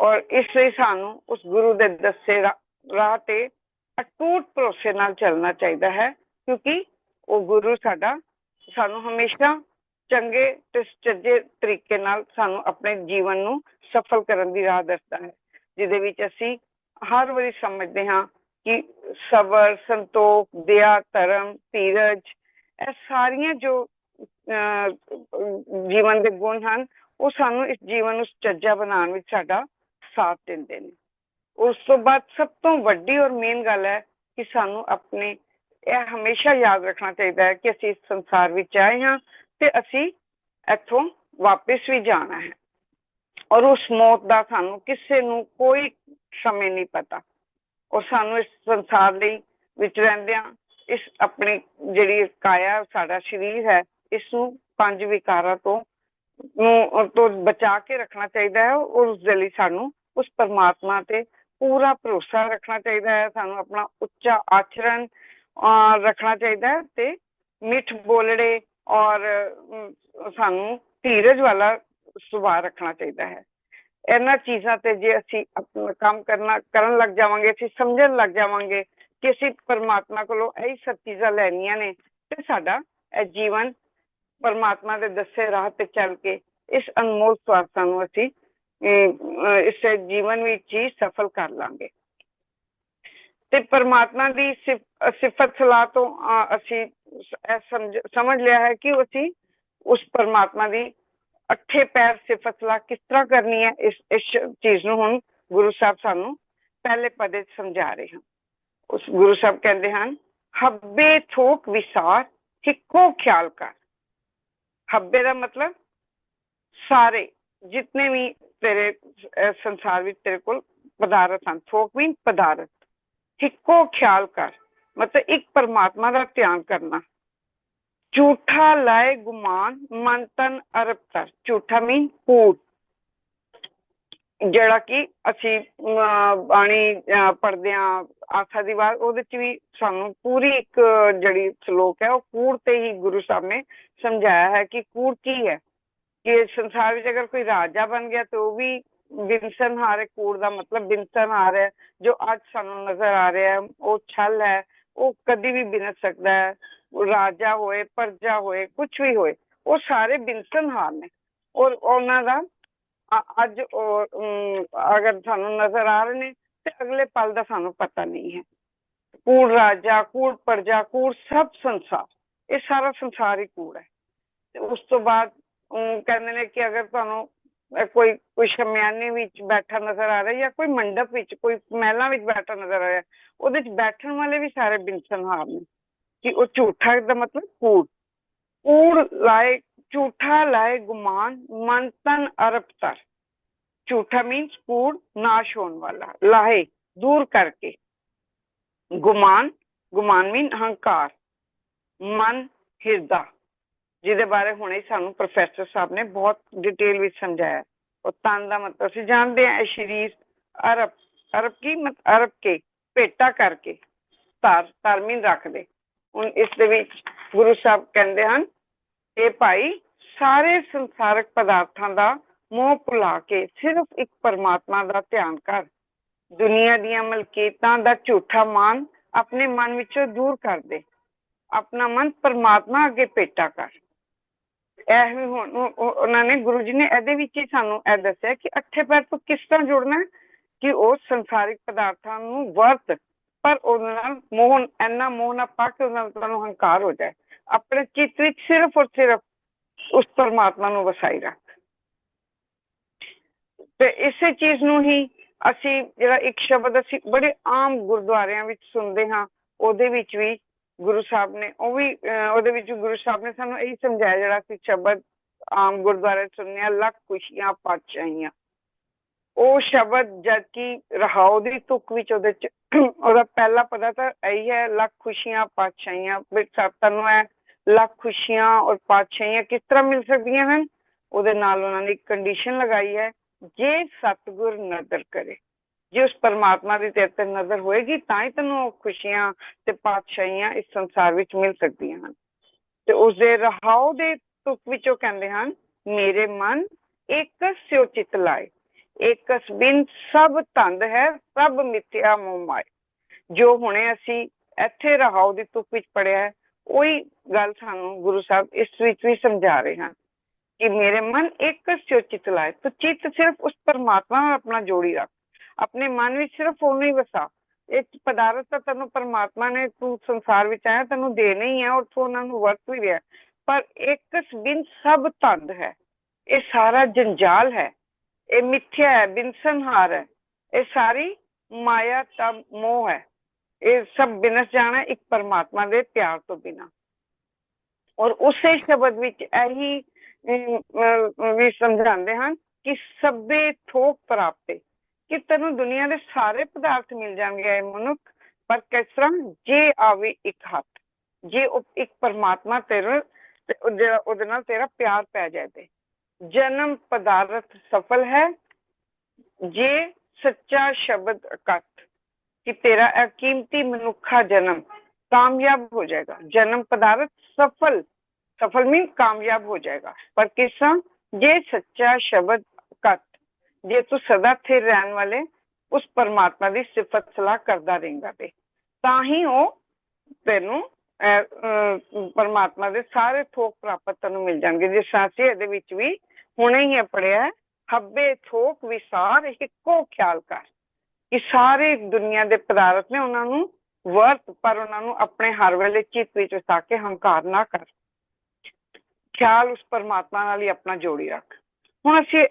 ਔਰ ਇਸ ਲਈ ਸਾਨੂੰ ਉਸ ਗੁਰੂ ਦੇ ਦੱਸੇ ਰਾਹ ਤੇ ਅਟੂਟ ਭਰੋਸੇ ਨਾਲ ਚੱਲਣਾ ਚਾਹੀਦਾ ਹੈ, ਕਿਉਂਕਿ ਉਹ ਗੁਰੂ ਸਾਡਾ ਸਾਨੂੰ ਹਮੇਸ਼ਾ ਚੰਗੇ ਤੇ ਸੱਚੇ ਤਰੀਕੇ ਨਾਲ ਸਾਨੂੰ ਆਪਣੇ ਜੀਵਨ ਨੂੰ ਸਫਲ ਕਰਨ ਦੀ ਰਾਹ ਦੱਸਦਾ ਹੈ, ਜਿਹਦੇ ਵਿੱਚ ਅਸੀਂ ਹਰ ਵਾਰੀ ਸਮਝਦੇ ਹਾਂ ਕਿ ਸਬਰ, ਸੰਤੋਖ, ਦਇਆ, ਧਰਮ, ਧੀਰਜ, ਇਹ ਸਾਰੀਆਂ ਜੋ ਜੀਵਨ ਦੇ ਗੁਣ ਹਨ, ਉਹ ਸਾਨੂੰ ਇਸ ਜੀਵਨ ਨੂੰ ਸੁਚੱਜਾ ਬਣਾਉਣ ਵਿੱਚ ਸਾਡਾ ਸਾਥ ਦਿੰਦੇ ਨੇ। ਉਸ ਤੋਂ ਬਾਅਦ ਸਭ ਤੋਂ ਵੱਡੀ ਔਰ ਮੇਨ ਗੱਲ ਹੈ ਕਿ ਸਾਨੂੰ ਆਪਣੇ, ਇਹ ਹਮੇਸ਼ਾ ਯਾਦ ਰੱਖਣਾ ਚਾਹੀਦਾ ਹੈ ਕਿ ਅਸੀਂ ਇਸ ਸੰਸਾਰ ਵਿੱਚ ਆਏ ਹਾਂ ਤੇ ਅਸੀਂ ਇੱਥੋਂ ਵਾਪਸ ਵੀ ਜਾਣਾ ਹੈ। ਔਰ ਉਸ ਮੌਤ ਦਾ ਸਾਨੂੰ ਕਿਸੇ ਨੂੰ ਕੋਈ ਸਮੇਂ ਨਹੀਂ ਪਤਾ। ਔਰ ਸਾਨੂੰ ਇਸ ਸੰਸਾਰ ਲਈ ਵਿੱਚ ਰਹਿੰਦਿਆਂ ਇਸ ਆਪਣੀ ਜਿਹੜੀ ਕਾਇਆ ਸਾਡਾ ਸਰੀਰ ਹੈ ਇਸ ਨੂੰ ਪੰਜ ਵਿਕਾਰਾਂ ਤੋਂ ਨੂੰ ਤੋਂ ਬਚਾ ਕੇ ਰੱਖਣਾ ਚਾਹੀਦਾ ਹੈ ਔਰ ਉਸ ਦੇ ਲਈ ਸਾਨੂੰ ਉਸ ਪਰਮਾਤਮਾ ਤੇ ਪੂਰਾ ਭਰੋਸਾ ਰੱਖਣਾ ਚਾਹੀਦਾ ਹੈ ਸਾਨੂੰ ਆਪਣਾ ਉੱਚਾ ਆਚਰਣ ਅਹ, ਰੱਖਣਾ ਚਾਹੀਦਾ ਹੈ ਤੇ ਮਿੱਠ ਬੋਲੜੇ ਔਰ ਸਾਨੂੰ ਧੀਰਜ ਵਾਲਾ ਸੁਭਾਅ ਰੱਖਣਾ ਚਾਹੀਦਾ ਹੈ। ਇਹਨਾਂ ਚੀਜ਼ਾਂ ਤੇ ਜੇ ਅਸੀਂ ਆਪਣਾ ਕੰਮ ਕਰਨਾ, ਕਰਨ ਲੱਗ ਜਾਵਾਂਗੇ, ਅਸੀਂ ਸਮਝਣ ਲੱਗ ਜਾਵਾਂਗੇ ਕਿ ਅਸੀਂ ਪਰਮਾਤਮਾ ਕੋਲੋਂ ਇਹ ਸਭ ਚੀਜ਼ਾਂ ਲੈਣੀਆਂ ਨੇ ਤੇ ਸਾਡਾ ਇਹ ਜੀਵਨ ਪਰਮਾਤਮਾ ਦੇ ਦੱਸੇ ਰਾਹ ਤੇ ਚੱਲ ਕੇ ਇਸ ਅਨਮੋਲ ਸਵਾਸਾਂ ਨੂੰ ਅਸੀਂ ਇਸ ਜੀਵਨ ਵਿੱਚ ਹੀ ਸਫਲ ਕਰ ਲਾਂਗੇ। ਤੇ ਪਰਮਾਤਮਾ ਦੀ ਸਿਫ- ਸਿਫਤ ਸਲਾਹ ਤੋਂ ਅਸੀਂ ਇਹ ਸਮਝ ਸਮਝ ਲਿਆ ਹੈ ਕਿ ਅਸੀਂ ਉਸ ਪਰਮਾਤਮਾ ਦੀ ਅੱਠੇ ਪੈਰ ਸਿਫਤ ਕਿਸ ਤਰ੍ਹਾਂ ਕਰਨੀ ਹੈ, ਇਸ ਇਸ ਚੀਜ਼ ਨੂੰ ਹੁਣ ਗੁਰੂ ਸਾਹਿਬ ਸਾਨੂੰ ਪਹਿਲੇ ਪਦੇ ਸਮਝਾ ਰਹੇ ਹਨ। ਉਸ ਗੁਰੂ ਸਾਹਿਬ ਕਹਿੰਦੇ ਹਨ, ਹੱਬੇ ਥੋਕ ਵਿਸਾਰ, ਇੱਕੋ ਖਿਆਲ ਕਰ। ਹੱਬੇ ਦਾ ਮਤਲਬ, ਸਾਰੇ ਜਿਤਨੇ ਵੀ ਤੇਰੇ ਸੰਸਾਰ ਵਿੱਚ ਤੇਰੇ ਕੋਲ ਪਦਾਰਥ ਹਨ, ਥੋਕ ਵੀ ਪਦਾਰਥ, ਇੱਕੋ ਖਿਆਲ ਕਰ। ਮਤਲਬ ਇੱਕ ਪਰਮਾਤਮਾ ਦਾ ਧਿਆਨ ਕਰਨਾ। ਝੂਠਾ ਲਾਏ ਗੁਮਾਨ ਮਨ ਤਨ ਅਰਪ ਕਰ ਝੂਠਾ ਮੀਨ ਕੂੜ ਜਿਹੜਾ ਕਿ ਅਸੀਂ ਬਾਣੀ ਅਹ, ਪੜ੍ਹਦੇ ਆਸਾ ਦੀ ਵਾਰ ਉਹਦੇ ਚ ਵੀ ਸਾਨੂੰ ਪੂਰੀ ਇੱਕ ਜਿਹੜੀ ਸ਼ਲੋਕ ਹੈ ਉਹ ਕੂੜ ਤੇ ਹੀ ਗੁਰੂ ਸਾਹਿਬ ਨੇ ਸਮਝਾਇਆ ਹੈ ਕਿ ਕੂੜ ਕੀ ਹੈ? ਕਿ ਸੰਸਾਰ ਵਿੱਚ ਅਗਰ ਕੋਈ ਰਾਜਾ ਬਣ ਗਿਆ ਤੇ ਉਹ ਵੀ ਬਿਨਸਨਹਾਰ ਹੈ। ਕੂੜ ਦਾ ਮਤਲਬ ਬਿਨਸਨਹਾਰ ਹੈ। ਜੋ ਅੱਜ ਸਾਨੂੰ ਨਜ਼ਰ ਆ ਰਿਹਾ ਹੈ ਉਹ ਛਲ ਹੈ ਉਹ ਕਦੀ ਵੀ ਬਿਨਸ ਸਕਦਾ ਹੈ। ਰਾਜਾ ਹੋਏ, ਪਰਜਾ ਹੋਏ ਕੁਝ ਵੀ ਹੋਏ, ਉਹ ਸਾਰੇ ਬਿਨਸਨਹਾਰ ਨੇ। ਔਰ ਉਹਨਾਂ ਦਾ ਅੱਜ ਅਗਰ ਸਾਨੂੰ ਨਜ਼ਰ ਆ ਰਹੇ ਨੇ, ਤੇ ਅਗਲੇ ਪਲ ਦਾ ਸਾਨੂੰ ਪਤਾ ਨਹੀਂ ਹੈ। ਕੂੜ ਰਾਜਾ, ਕੂੜ ਪਰਜਾ, ਕੂੜ ਸਭ ਸੰਸਾਰ, ਇਹ ਸਾਰਾ ਸੰਸਾਰ ਹੀ ਕੂੜ ਹੈ। ਤੇ ਉਸ ਤੋਂ ਬਾਅਦ ਕਹਿੰਦੇ ਨੇ ਕਿ ਅਗਰ ਤੁਹਾਨੂੰ ਕੋਈ ਕੋਈ ਸ਼ਮਿਆਨੇ ਵਿੱਚ ਬੈਠਾ ਨਜ਼ਰ ਆ ਰਿਹਾ ਜਾਂ ਕੋਈ ਮੰਡਪ ਵਿੱਚ, ਕੋਈ ਮਹਿਲਾ ਵਿੱਚ ਬੈਠਾ ਨਜ਼ਰ ਆ ਰਿਹਾ, ਉਹਦੇ ਵਿੱਚ ਬੈਠਣ ਵਾਲੇ ਵੀ ਸਾਰੇ ਬਿਨਸਨਹਾਰ ਨੇ। ਕਿ ਉਹ ਝੂਠਾ ਦਾ ਮਤਲਬ ਕੂੜ। ਕੂੜ ਲਾਏ, ਝੂਠਾ ਲਾਏ ਗੁਮਾਨ ਮਨ ਤਨ ਅਰਪ ਤਰ। ਝੂਠਾ ਮੀਨਸ ਕੂੜ ਨਾਸ਼ ਹੋਣ ਵਾਲਾ, ਲਾਹੇ, ਦੂਰ ਕਰਕੇ। ਗੁਮਾਨ ਗੁਮਾਨ ਮੀਨ ਹੰਕਾਰ, ਮਨ, ਹਿਰਦਾ। ਜਿਹਦੇ ਬਾਰੇ ਹੁਣੇ ਸਾਨੂੰ ਪ੍ਰੋਫੈਸਰ ਸਾਹਿਬ ਨੇ ਬਹੁਤ ਡਿਟੇਲ ਵਿੱਚ ਸਮਝਾਇਆ। ਉਹ ਤਨ ਦਾ ਮਤਲਬ ਅਸੀਂ ਜਾਣਦੇ ਆ ਸ਼ਰੀਰ ਅਰਬ ਅਰਬ ਕੀ ਮਤ, ਅਰਬ ਕੇ, ਭੇਟਾ ਕਰਕੇ, ਧਾਰ ਧਰਮੀਨ ਰੱਖਦੇ। ਹੁਣ ਇਸ ਦੇ ਵਿੱਚ ਗੁਰੂ ਸਾਹਿਬ ਕਹਿੰਦੇ ਹਨ, ਇਹ ਭਾਈ ਸਾਰੇ ਸੰਸਾਰਕ ਪਦਾਰਥਾਂ ਦਾ ਮੋਹ ਭੁਲਾ ਕੇ ਸਿਰਫ ਇੱਕ ਪਰਮਾਤਮਾ ਦਾ ਧਿਆਨ ਕਰ। ਦੁਨੀਆ ਦੀਆਂ ਮਲਕੀਤਾਂ ਦਾ ਝੂਠਾ ਮਾਨ ਆਪਣੇ ਮਨ ਵਿੱਚੋਂ ਦੂਰ ਕਰ ਦੇ। ਆਪਣਾ ਮਨ ਪਰਮਾਤਮਾ ਅੱਗੇ ਭੇਟਾ ਕਰ। ਇਹ ਵੀ ਹੁਣ ਉਹਨਾਂ ਨੇ ਗੁਰੂ ਜੀ ਨੇ ਇਹਦੇ ਵਿੱਚ ਹੀ ਸਾਨੂੰ ਇਹ ਦੱਸਿਆ ਕਿ ਅੱਠੇ ਪੈਰ ਤੋਂ ਕਿਸ ਤਰ੍ਹਾਂ ਜੁੜਨਾ ਕਿ ਉਹ ਸੰਸਾਰਿਕ ਪਦਾਰਥਾਂ ਨੂੰ ਵਰਤ ਪਰ ਉਹਦੇ ਨਾਲ ਮੋਹ ਇੰਨਾ ਮੋਹ ਪਾ ਕੇ ਉਹਨਾਂ ਤੁਹਾਨੂੰ ਹੰਕਾਰ ਹੋ ਜਾਏ। ਆਪਣੇ ਚਿੱਤ ਵਿੱਚ ਸਿਰਫ ਔਰ ਸਿਰਫ ਉਸ ਪਰਮਾਤਮਾ ਨੂੰ ਵਸਾਈ ਰੱਖ। ਤੇ ਇਸੇ ਚੀਜ਼ ਨੂੰ ਹੀ ਅਸੀਂ ਜਿਹੜਾ ਇੱਕ ਸ਼ਬਦ ਅਸੀਂ ਬੜੇ ਆਮ ਗੁਰਦੁਆਰਿਆਂ ਵਿੱਚ ਸੁਣਦੇ ਹਾਂ ਉਹਦੇ ਵਿੱਚ ਵੀ ਗੁਰੂ ਸਾਹਿਬ ਨੇ ਉਹ ਵੀ ਅਹ, ਉਹਦੇ ਵਿੱਚ ਗੁਰੂ ਸਾਹਿਬ ਨੇ ਸਾਨੂੰ ਇਹੀ ਸਮਝਾਇਆ ਜਿਹੜਾ ਅਸੀਂ ਸ਼ਬਦ ਆਮ ਗੁਰਦੁਆਰੇ ਸੁਣਨੇ ਸੁਣਦੇ ਲੱਖ ਖੁਸ਼ੀਆਂ ਪਾਤਸ਼ਾਹੀਆਂ। ਉਹ ਸ਼ਬਦ ਜਦ ਕਿ ਰਹਾਉ ਦੀ ਤੁਕ ਵਿੱਚ ਉਹਦੇ ਚ ਉਹਦਾ ਪਹਿਲਾ ਪਤਾ ਤਾਂ ਇਹੀ ਹੈ, ਲੱਖ ਖੁਸ਼ੀਆਂ ਪਾਤਸ਼ਾਹੀਆਂ ਵਿੱਚ ਸਾਨੂੰ ਹੈ ਲੱਖ ਖੁਸ਼ੀਆਂ ਔਰ ਪਾਤਸ਼ਾਹੀਆਂ ਕਿਸ ਤਰ੍ਹਾਂ ਮਿਲ ਸਕਦੀਆਂ ਹਨ? ਉਹਦੇ ਨਾਲ ਉਹਨਾਂ ਨੇ ਕੰਡੀਸ਼ਨ ਲਗਾਈ ਹੈ, ਜੇ ਸਤਿਗੁਰ ਨਜ਼ਰ ਕਰੇ, ਜੇ ਉਸ ਪਰਮਾਤਮਾ ਦੀ ਤੇਰੇ ਤੇ ਨਜ਼ਰ ਹੋਏਗੀ, ਤਾਂ ਹੀ ਤੈਨੂੰ ਉਹ ਖੁਸ਼ੀਆਂ ਤੇ ਪਾਤਸ਼ਾਹੀਆਂ ਇਸ ਸੰਸਾਰ ਵਿੱਚ ਮਿਲ ਸਕਦੀਆਂ ਹਨ। ਤੇ ਉਸ ਦੇ ਰਹਾਉ ਦੇ ਤੁਕ ਵਿੱਚ ਕਹਿੰਦੇ ਹਨ, ਮੇਰੇ ਮਨ ਇੱਕ ਸਿਉ ਚਿਤ ਲਾਏ। ਏਕਸ ਬਿਨ ਸਭ ਧੰਦ ਹੈ, ਸਭ ਮਿਥਿਆ ਮੋਹ ਮਾਏ। ਜੋ ਹੁਣੇ ਅਸੀਂ ਇੱਥੇ ਰਹਾਉ ਦੀ ਤੁਕ ਵਿੱਚ ਪੜਿਆ ਹੈ, ਉਹੀ ਗੱਲ ਸਾਨੂੰ ਗੁਰੂ ਸਾਹਿਬ ਇਸ ਵਿੱਚ ਵੀ ਸਮਝਾ ਰਹੇ ਹਨ ਕਿ ਮੇਰੇ ਮਨ ਇੱਕ ਸਿਉ ਚਿਤ ਲਾਏ। ਤੂੰ ਚਿੱਤ ਸਿਰਫ ਉਸ ਪਰਮਾਤਮਾ ਨਾਲ ਆਪਣਾ ਜੋੜੀ ਰੱਖ। ਆਪਣੇ ਮਨ ਵਿੱਚ ਸਿਰਫ ਉਹਨੂੰ ਹੀ ਵਸਾ। ਇਹ ਪਦਾਰਥ ਤਾਂ ਤੈਨੂੰ ਪਰਮਾਤਮਾ ਨੇ ਤੂੰ ਸੰਸਾਰ ਵਿੱਚ ਆਇਆ, ਤੈਨੂੰ ਦੇਣਾ ਹੀ ਹੈ ਔਰ ਤੂੰ ਉਹਨਾਂ ਨੂੰ ਵਰਤ ਵੀ ਰਿਹਾ ਪਰ ਇੱਕ ਬਿਨ ਸਭ ਧੰਦ ਹੈ। ਇਹ ਸਾਰਾ ਜੰਜਾਲ ਹੈ। ਇਹ ਮਿੱਥਿਆ ਹੈ ਬਿਨਸਨਹਾਰ ਹੈ। ਇਹ ਸਾਰੀ ਮਾਇਆ ਦਾ ਮੋਹ ਹੈ। ਇਹ ਸਭ ਬਿਨਸ ਜਾਣਾ ਇੱਕ ਪਰਮਾਤਮਾ ਦੇ ਪਿਆਰ ਤੋਂ ਬਿਨਾ। ਔਰ ਉਸੇ ਸ਼ਬਦ ਵਿੱਚ ਇਹੀ ਵੀ ਸਮਝਾਉਂਦੇ ਹਨ ਕਿ ਸਭੇ ਥੋਕ ਪ੍ਰਾਪਤੇ। ਕਿ ਤੈਨੂੰ ਦੁਨੀਆ ਦੇ ਸਾਰੇ ਪਦਾਰਥ ਮਿਲ ਜਾਣਗੇ, ਇਹ ਮਨੁੱਖ। ਪਰ ਕਿਸ ਤਰ੍ਹਾਂ? ਜੇ ਆਵੇ ਇੱਕ ਹੱਥ, ਜੇ ਉਹ ਇੱਕ ਪਰਮਾਤਮਾ ਤੇਰੇ ਤੇ ਉਹ ਉਹਦੇ ਨਾਲ ਤੇਰਾ ਪਿਆਰ ਪੈ ਜਾਏ ਤੇ। ਜਨਮ ਪਦਾਰਥ ਸਫਲ ਹੈ। ਜੇ ਸੱਚਾ ਸ਼ਬਦ ਇਕੱਠ ਕਿ ਤੇਰਾ ਇਹ ਕੀਮਤੀ ਮਨੁੱਖਾ ਜਨਮ ਕਾਮਯਾਬ ਹੋ ਜਾਏਗਾ। ਜਨਮ ਪਦਾਰਥ ਸਫਲ ਸਫਲ ਮੀਨ ਕਾਮਯਾਬ ਹੋ ਜਾਏਗਾ। ਪਰ ਕਿਸ? ਜੇ ਸੱਚਾ ਸ਼ਬਦ ਇਕੱਠ ਜੇ ਤੂੰ ਸਦਾ ਸਥਿਰ ਰਹਿਣ ਵਾਲੇ ਉਸ ਪਰਮਾਤਮਾ ਦੀ ਸਿਫਤ ਸਲਾਹ ਕਰਦਾ ਰਹੇਗਾ ਤੇ ਤਾਂ ਹੀ ਉਹ ਤੈਨੂੰ ਅਹ, ਪਰਮਾਤਮਾ ਦੇ ਸਾਰੇ ਥੋਕ ਪ੍ਰਾਪਤ ਤੈਨੂੰ ਮਿਲ ਜਾਣਗੇ। ਜਿਸ ਤਰ੍ਹਾਂ ਇਹਦੇ ਵਿੱਚ ਵੀ ਹੁਣੇ ਹੀ ਪੜਿਆ ਹੱਬੇ ਥੋਕ ਵਿਸਾਰ ਇੱਕੋ ਖਿਆਲ ਕਰ। ਕਿ ਸਾਰੇ ਦੁਨੀਆ ਦੇ ਪਦਾਰਥ ਨੇ ਉਹਨਾਂ ਨੂੰ ਵਰਤ, ਪਰ ਉਹਨਾਂ ਨੂੰ ਆਪਣੇ ਹਰ ਵੇਲੇ ਚਿੱਤ ਵਿੱਚ ਵਸਾ ਕੇ ਹੰਕਾਰ ਨਾ ਕਰ। ਖਿਆਲ ਉਸ ਪਰਮਾਤਮਾ ਨਾਲ ਹੀ ਆਪਣਾ ਜੋੜੀ ਰੱਖ। ਹੁਣ ਅਸੀਂ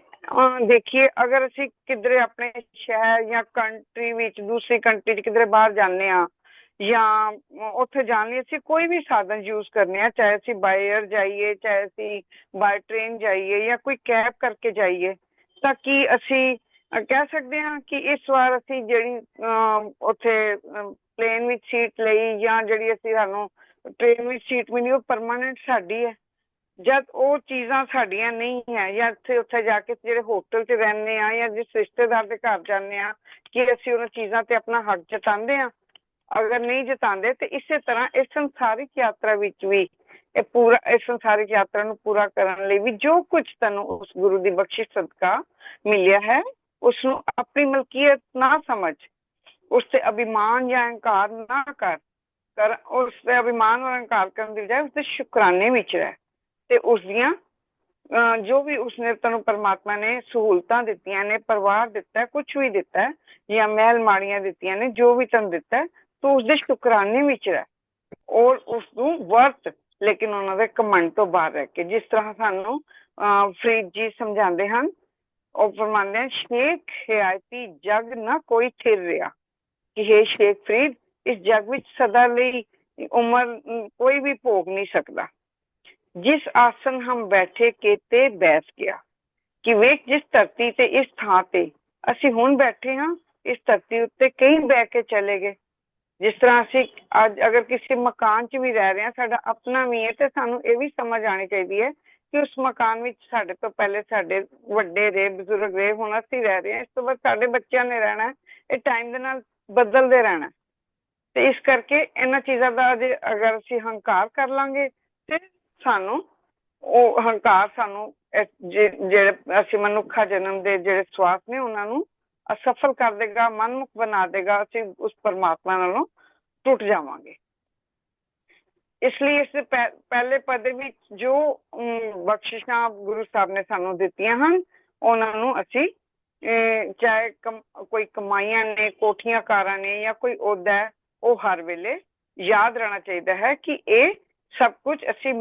ਦੇਖੀਏ, ਅਗਰ ਅਸੀਂ ਕਿਧਰੇ ਆਪਣੇ ਸ਼ਹਿਰ ਜਾਂ ਕੰਟਰੀ ਵਿੱਚ, ਦੂਸਰੀ ਕੰਟਰੀ 'ਚ ਕਿਧਰੇ ਬਾਹਰ ਜਾਂਦੇ ਆ ਜਾਂ ਉੱਥੇ ਜਾਣ ਲਈ ਅਸੀਂ ਕੋਈ ਵੀ ਸਾਧਨ ਯੂਜ਼ ਕਰਨੇ ਆ, ਚਾਹੇ ਅਸੀਂ ਬਾਈ 에ਅਰ ਜਾਈਏ, ਚਾਹੇ ਅਸੀਂ ਬਾਈ ਟ੍ਰੇਨ ਜਾਈਏ ਜਾਂ ਕੋਈ ਕੈਬ ਕਰਕੇ ਜਾਈਏ, ਤਾਂ ਕੀ ਅਸੀਂ ਕਹਿ ਸਕਦੇ ਹਾਂ ਕਿ ਇਸ ਵਾਰ ਅਸੀਂ ਜਿਹੜੀ ਉੱਥੇ ਪਲੇਨ ਵਿੱਚ ਸੀਟ ਲਈ ਜਾਂ ਜਿਹੜੀ ਅਸੀਂ ਸਾਨੂੰ ਟ੍ਰੇਨ ਵਿੱਚ ਸੀਟ ਮਿਲੀ ਉਹ ਪਰਮਾਨੈਂਟ ਸਾਡੀ ਹੈ। ਜਦ ਉਹ ਚੀਜ਼ਾਂ ਸਾਡੀਆਂ ਨਹੀਂ ਹੈ ਜਾਂ ਇੱਥੇ, ਉੱਥੇ ਜਾ ਕੇ ਜਿਹੜੇ ਹੋਟਲ 'ਚ ਰਹਿੰਦੇ ਆ ਜਾਂ ਜਿਸ ਰਿਸ਼ਤੇਦਾਰ ਦੇ ਘਰ ਜਾਂਦੇ ਆ ਕਿ ਅਸੀਂ ਉਹਨਾਂ ਚੀਜ਼ਾਂ ਤੇ ਆਪਣਾ ਹੱਕ ਜਤਾਉਂਦੇ ਆ ਅਗਰ ਨਹੀਂ ਜਤਾਉਂਦੇ ਤੇ ਇਸੇ ਤਰ੍ਹਾਂ ਇਸ ਸੰਸਾਰਿਕ ਯਾਤਰਾ ਵਿੱਚ ਵੀ ਇਹ ਪੂਰਾ, ਇਸ ਸੰਸਾਰਿਕ ਯਾਤਰਾ ਨੂੰ ਪੂਰਾ ਕਰਨ ਲਈ ਵੀ ਜੋ ਕੁਝ ਤੈਨੂੰ ਉਸ ਗੁਰੂ ਦੀ ਬਖਸ਼ਿਸ਼ ਸਦਕਾ ਮਿਲਿਆ ਹੈ ਉਸ ਨੂੰ ਆਪਣੀ ਮਲਕੀਅਤ ਨਾ ਸਮਝ, ਉਸ ਤੇ ਅਭਿਮਾਨ ਜਾਂ ਅਹੰਕਾਰ ਨਾ ਕਰ ਕਰ, ਉਸ ਤੇ ਅਭਿਮਾਨ ਔਰ ਅਹੰਕਾਰ ਕਰਨ ਦੀ ਬਜਾਏ ਉਸ ਦੇ ਸ਼ੁਕਰਾਨੇ ਵਿੱਚ ਰਹਿ ਤੇ ਉਸ ਦੀਆਂ ਜੋ ਵੀ ਉਸਨੇ ਤੈਨੂੰ ਪਰਮਾਤਮਾ ਨੇ ਸਹੂਲਤਾਂ ਦਿੱਤੀਆਂ ਨੇ, ਪਰਿਵਾਰ ਦਿੱਤਾ ਕੁਝ ਵੀ ਦਿੱਤਾ, ਜਾਂ ਮਹਿਲ ਮਾੜੀਆਂ ਦਿੱਤੀਆਂ ਨੇ, ਜੋ ਵੀ ਤੈਨੂੰ ਦਿੱਤਾ ਤੂੰ ਉਸ ਦੇ ਸ਼ੁਕਰਾਨੇ ਵਿੱਚ ਰਹਿ। ਔਰ ਉਸ ਨੂੰ ਵਰਤ, ਲੇਕਿਨ ਉਹਨਾਂ ਦੇ ਕਮੰਡ ਤੋਂ ਬਾਹਰ ਰਹਿ ਕੇ। ਜਿਸ ਤਰ੍ਹਾਂ ਸਾਨੂੰ ਫਰੀਦ ਜੀ ਸਮਝਾਉਂਦੇ ਹਨ, ਉਹ ਫਰਮਾਉਂਦੇ ਹਨ, ਸ਼ੇਖ ਹਿਆਇਤੀ ਜਗ ਨਾ ਕੋਈ ਥਿਰ ਰਿਹਾ। ਕਿ ਹੈ ਸ਼ੇਖ ਫਰੀਦ, ਇਸ ਜਗ ਵਿੱਚ ਸਦਾ ਲਈ ਉਮਰ ਕੋਈ ਵੀ ਭੋਗ ਨਹੀਂ ਸਕਦਾ। ਜਿਸ ਆਸਨ ਹਮ ਬੈਠੇ ਕੀਤੇ ਬੈਠ ਗਿਆ। ਕਿ ਵੇਖ, ਜਿਸ ਧਰਤੀ ਤੇ ਇਸ ਥਾਂ ਤੇ ਅਸੀਂ ਹੁਣ ਬੈਠੇ ਹਾਂ, ਇਸ ਧਰਤੀ ਉੱਤੇ ਕਈ ਬਹਿ ਕੇ ਚਲੇ ਗਏ। ਜਿਸ ਤਰ੍ਹਾਂ ਅਸੀਂ ਅੱਜ ਅਗਰ ਕਿਸੇ ਮਕਾਨ 'ਚ ਵੀ ਰਹਿ ਰਹੇ ਹਾਂ, ਸਾਡਾ ਆਪਣਾ ਵੀ ਹੈ ਤੇ ਸਾਨੂੰ ਇਹ ਵੀ ਸਮਝ ਆਣੀ ਚਾਹੀਦੀ ਹੈ ਕਿ ਉਸ ਮਕਾਨ ਵਿੱਚ ਸਾਡੇ ਤੋਂ ਪਹਿਲੇ ਸਾਡੇ ਵੱਡੇ ਰਹੇ, ਬਜ਼ੁਰਗ ਰਹੇ, ਹੁਣ ਅਸੀਂ ਰਹਿ ਰਹੇ ਹਾਂ, ਇਸ ਤੋਂ ਬਾਅਦ ਸਾਡੇ ਬੱਚਿਆਂ ਨੇ ਰਹਿਣਾ ਹੈ। ਇਹ ਟਾਈਮ ਦੇ ਨਾਲ ਬਦਲਦੇ ਰਹਿਣਾ ਤੇ ਇਸ ਕਰਕੇ ਇਹਨਾਂ ਚੀਜ਼ਾਂ ਦਾ ਜੇ ਅਗਰ ਅਸੀਂ ਹੰਕਾਰ ਕਰ ਲਾਂਗੇ ਤੇ ਸਾਨੂੰ ਉਹ ਹੰਕਾਰ ਸਾਨੂੰ ਜੇ- ਜਿਹੜੇ ਅਸੀਂ ਮਨੁੱਖਾ ਜਨਮ ਦੇ ਜਿਹੜੇ ਸਵਾਸ ਨੇ ਉਹਨਾਂ ਨੂੰ ਅਸਫਲ ਕਰ ਦੇਗਾ, ਮਨਮੁਖ ਬਣਾ ਦੇਗਾ, ਅਸੀਂ ਉਸ ਪਰਮਾਤਮਾ ਨਾਲੋਂ ਟੁੱਟ ਜਾਵਾਂਗੇ। ਇਸ ਲਈ ਇਸ ਪਹਿਲੇ ਪਦ ਵਿੱਚ ਜੋ ਬਖਸ਼ਿਸ਼ਾਂ ਗੁਰੂ ਸਾਹਿਬ ਨੇ ਸਾਨੂੰ ਦਿੱਤੀਆਂ ਹਨ, ਉਹਨਾਂ ਨੂੰ ਅਸੀਂ ਚਾਹੇ ਕੋਈ ਕਮਾਈਆਂ ਨੇ, ਕੋਠੀਆਂ ਕਾਰਾਂ ਨੇ ਜਾਂ ਕੋਈ ਅਹੁਦਾ ਉਹ ਹਰ ਵੇਲੇ ਯਾਦ ਰਹਿਣਾ ਚਾਹੀਦਾ ਹੈ ਕਿ ਇਹ ਸਭ ਕੁਝ ਅਸੀਂ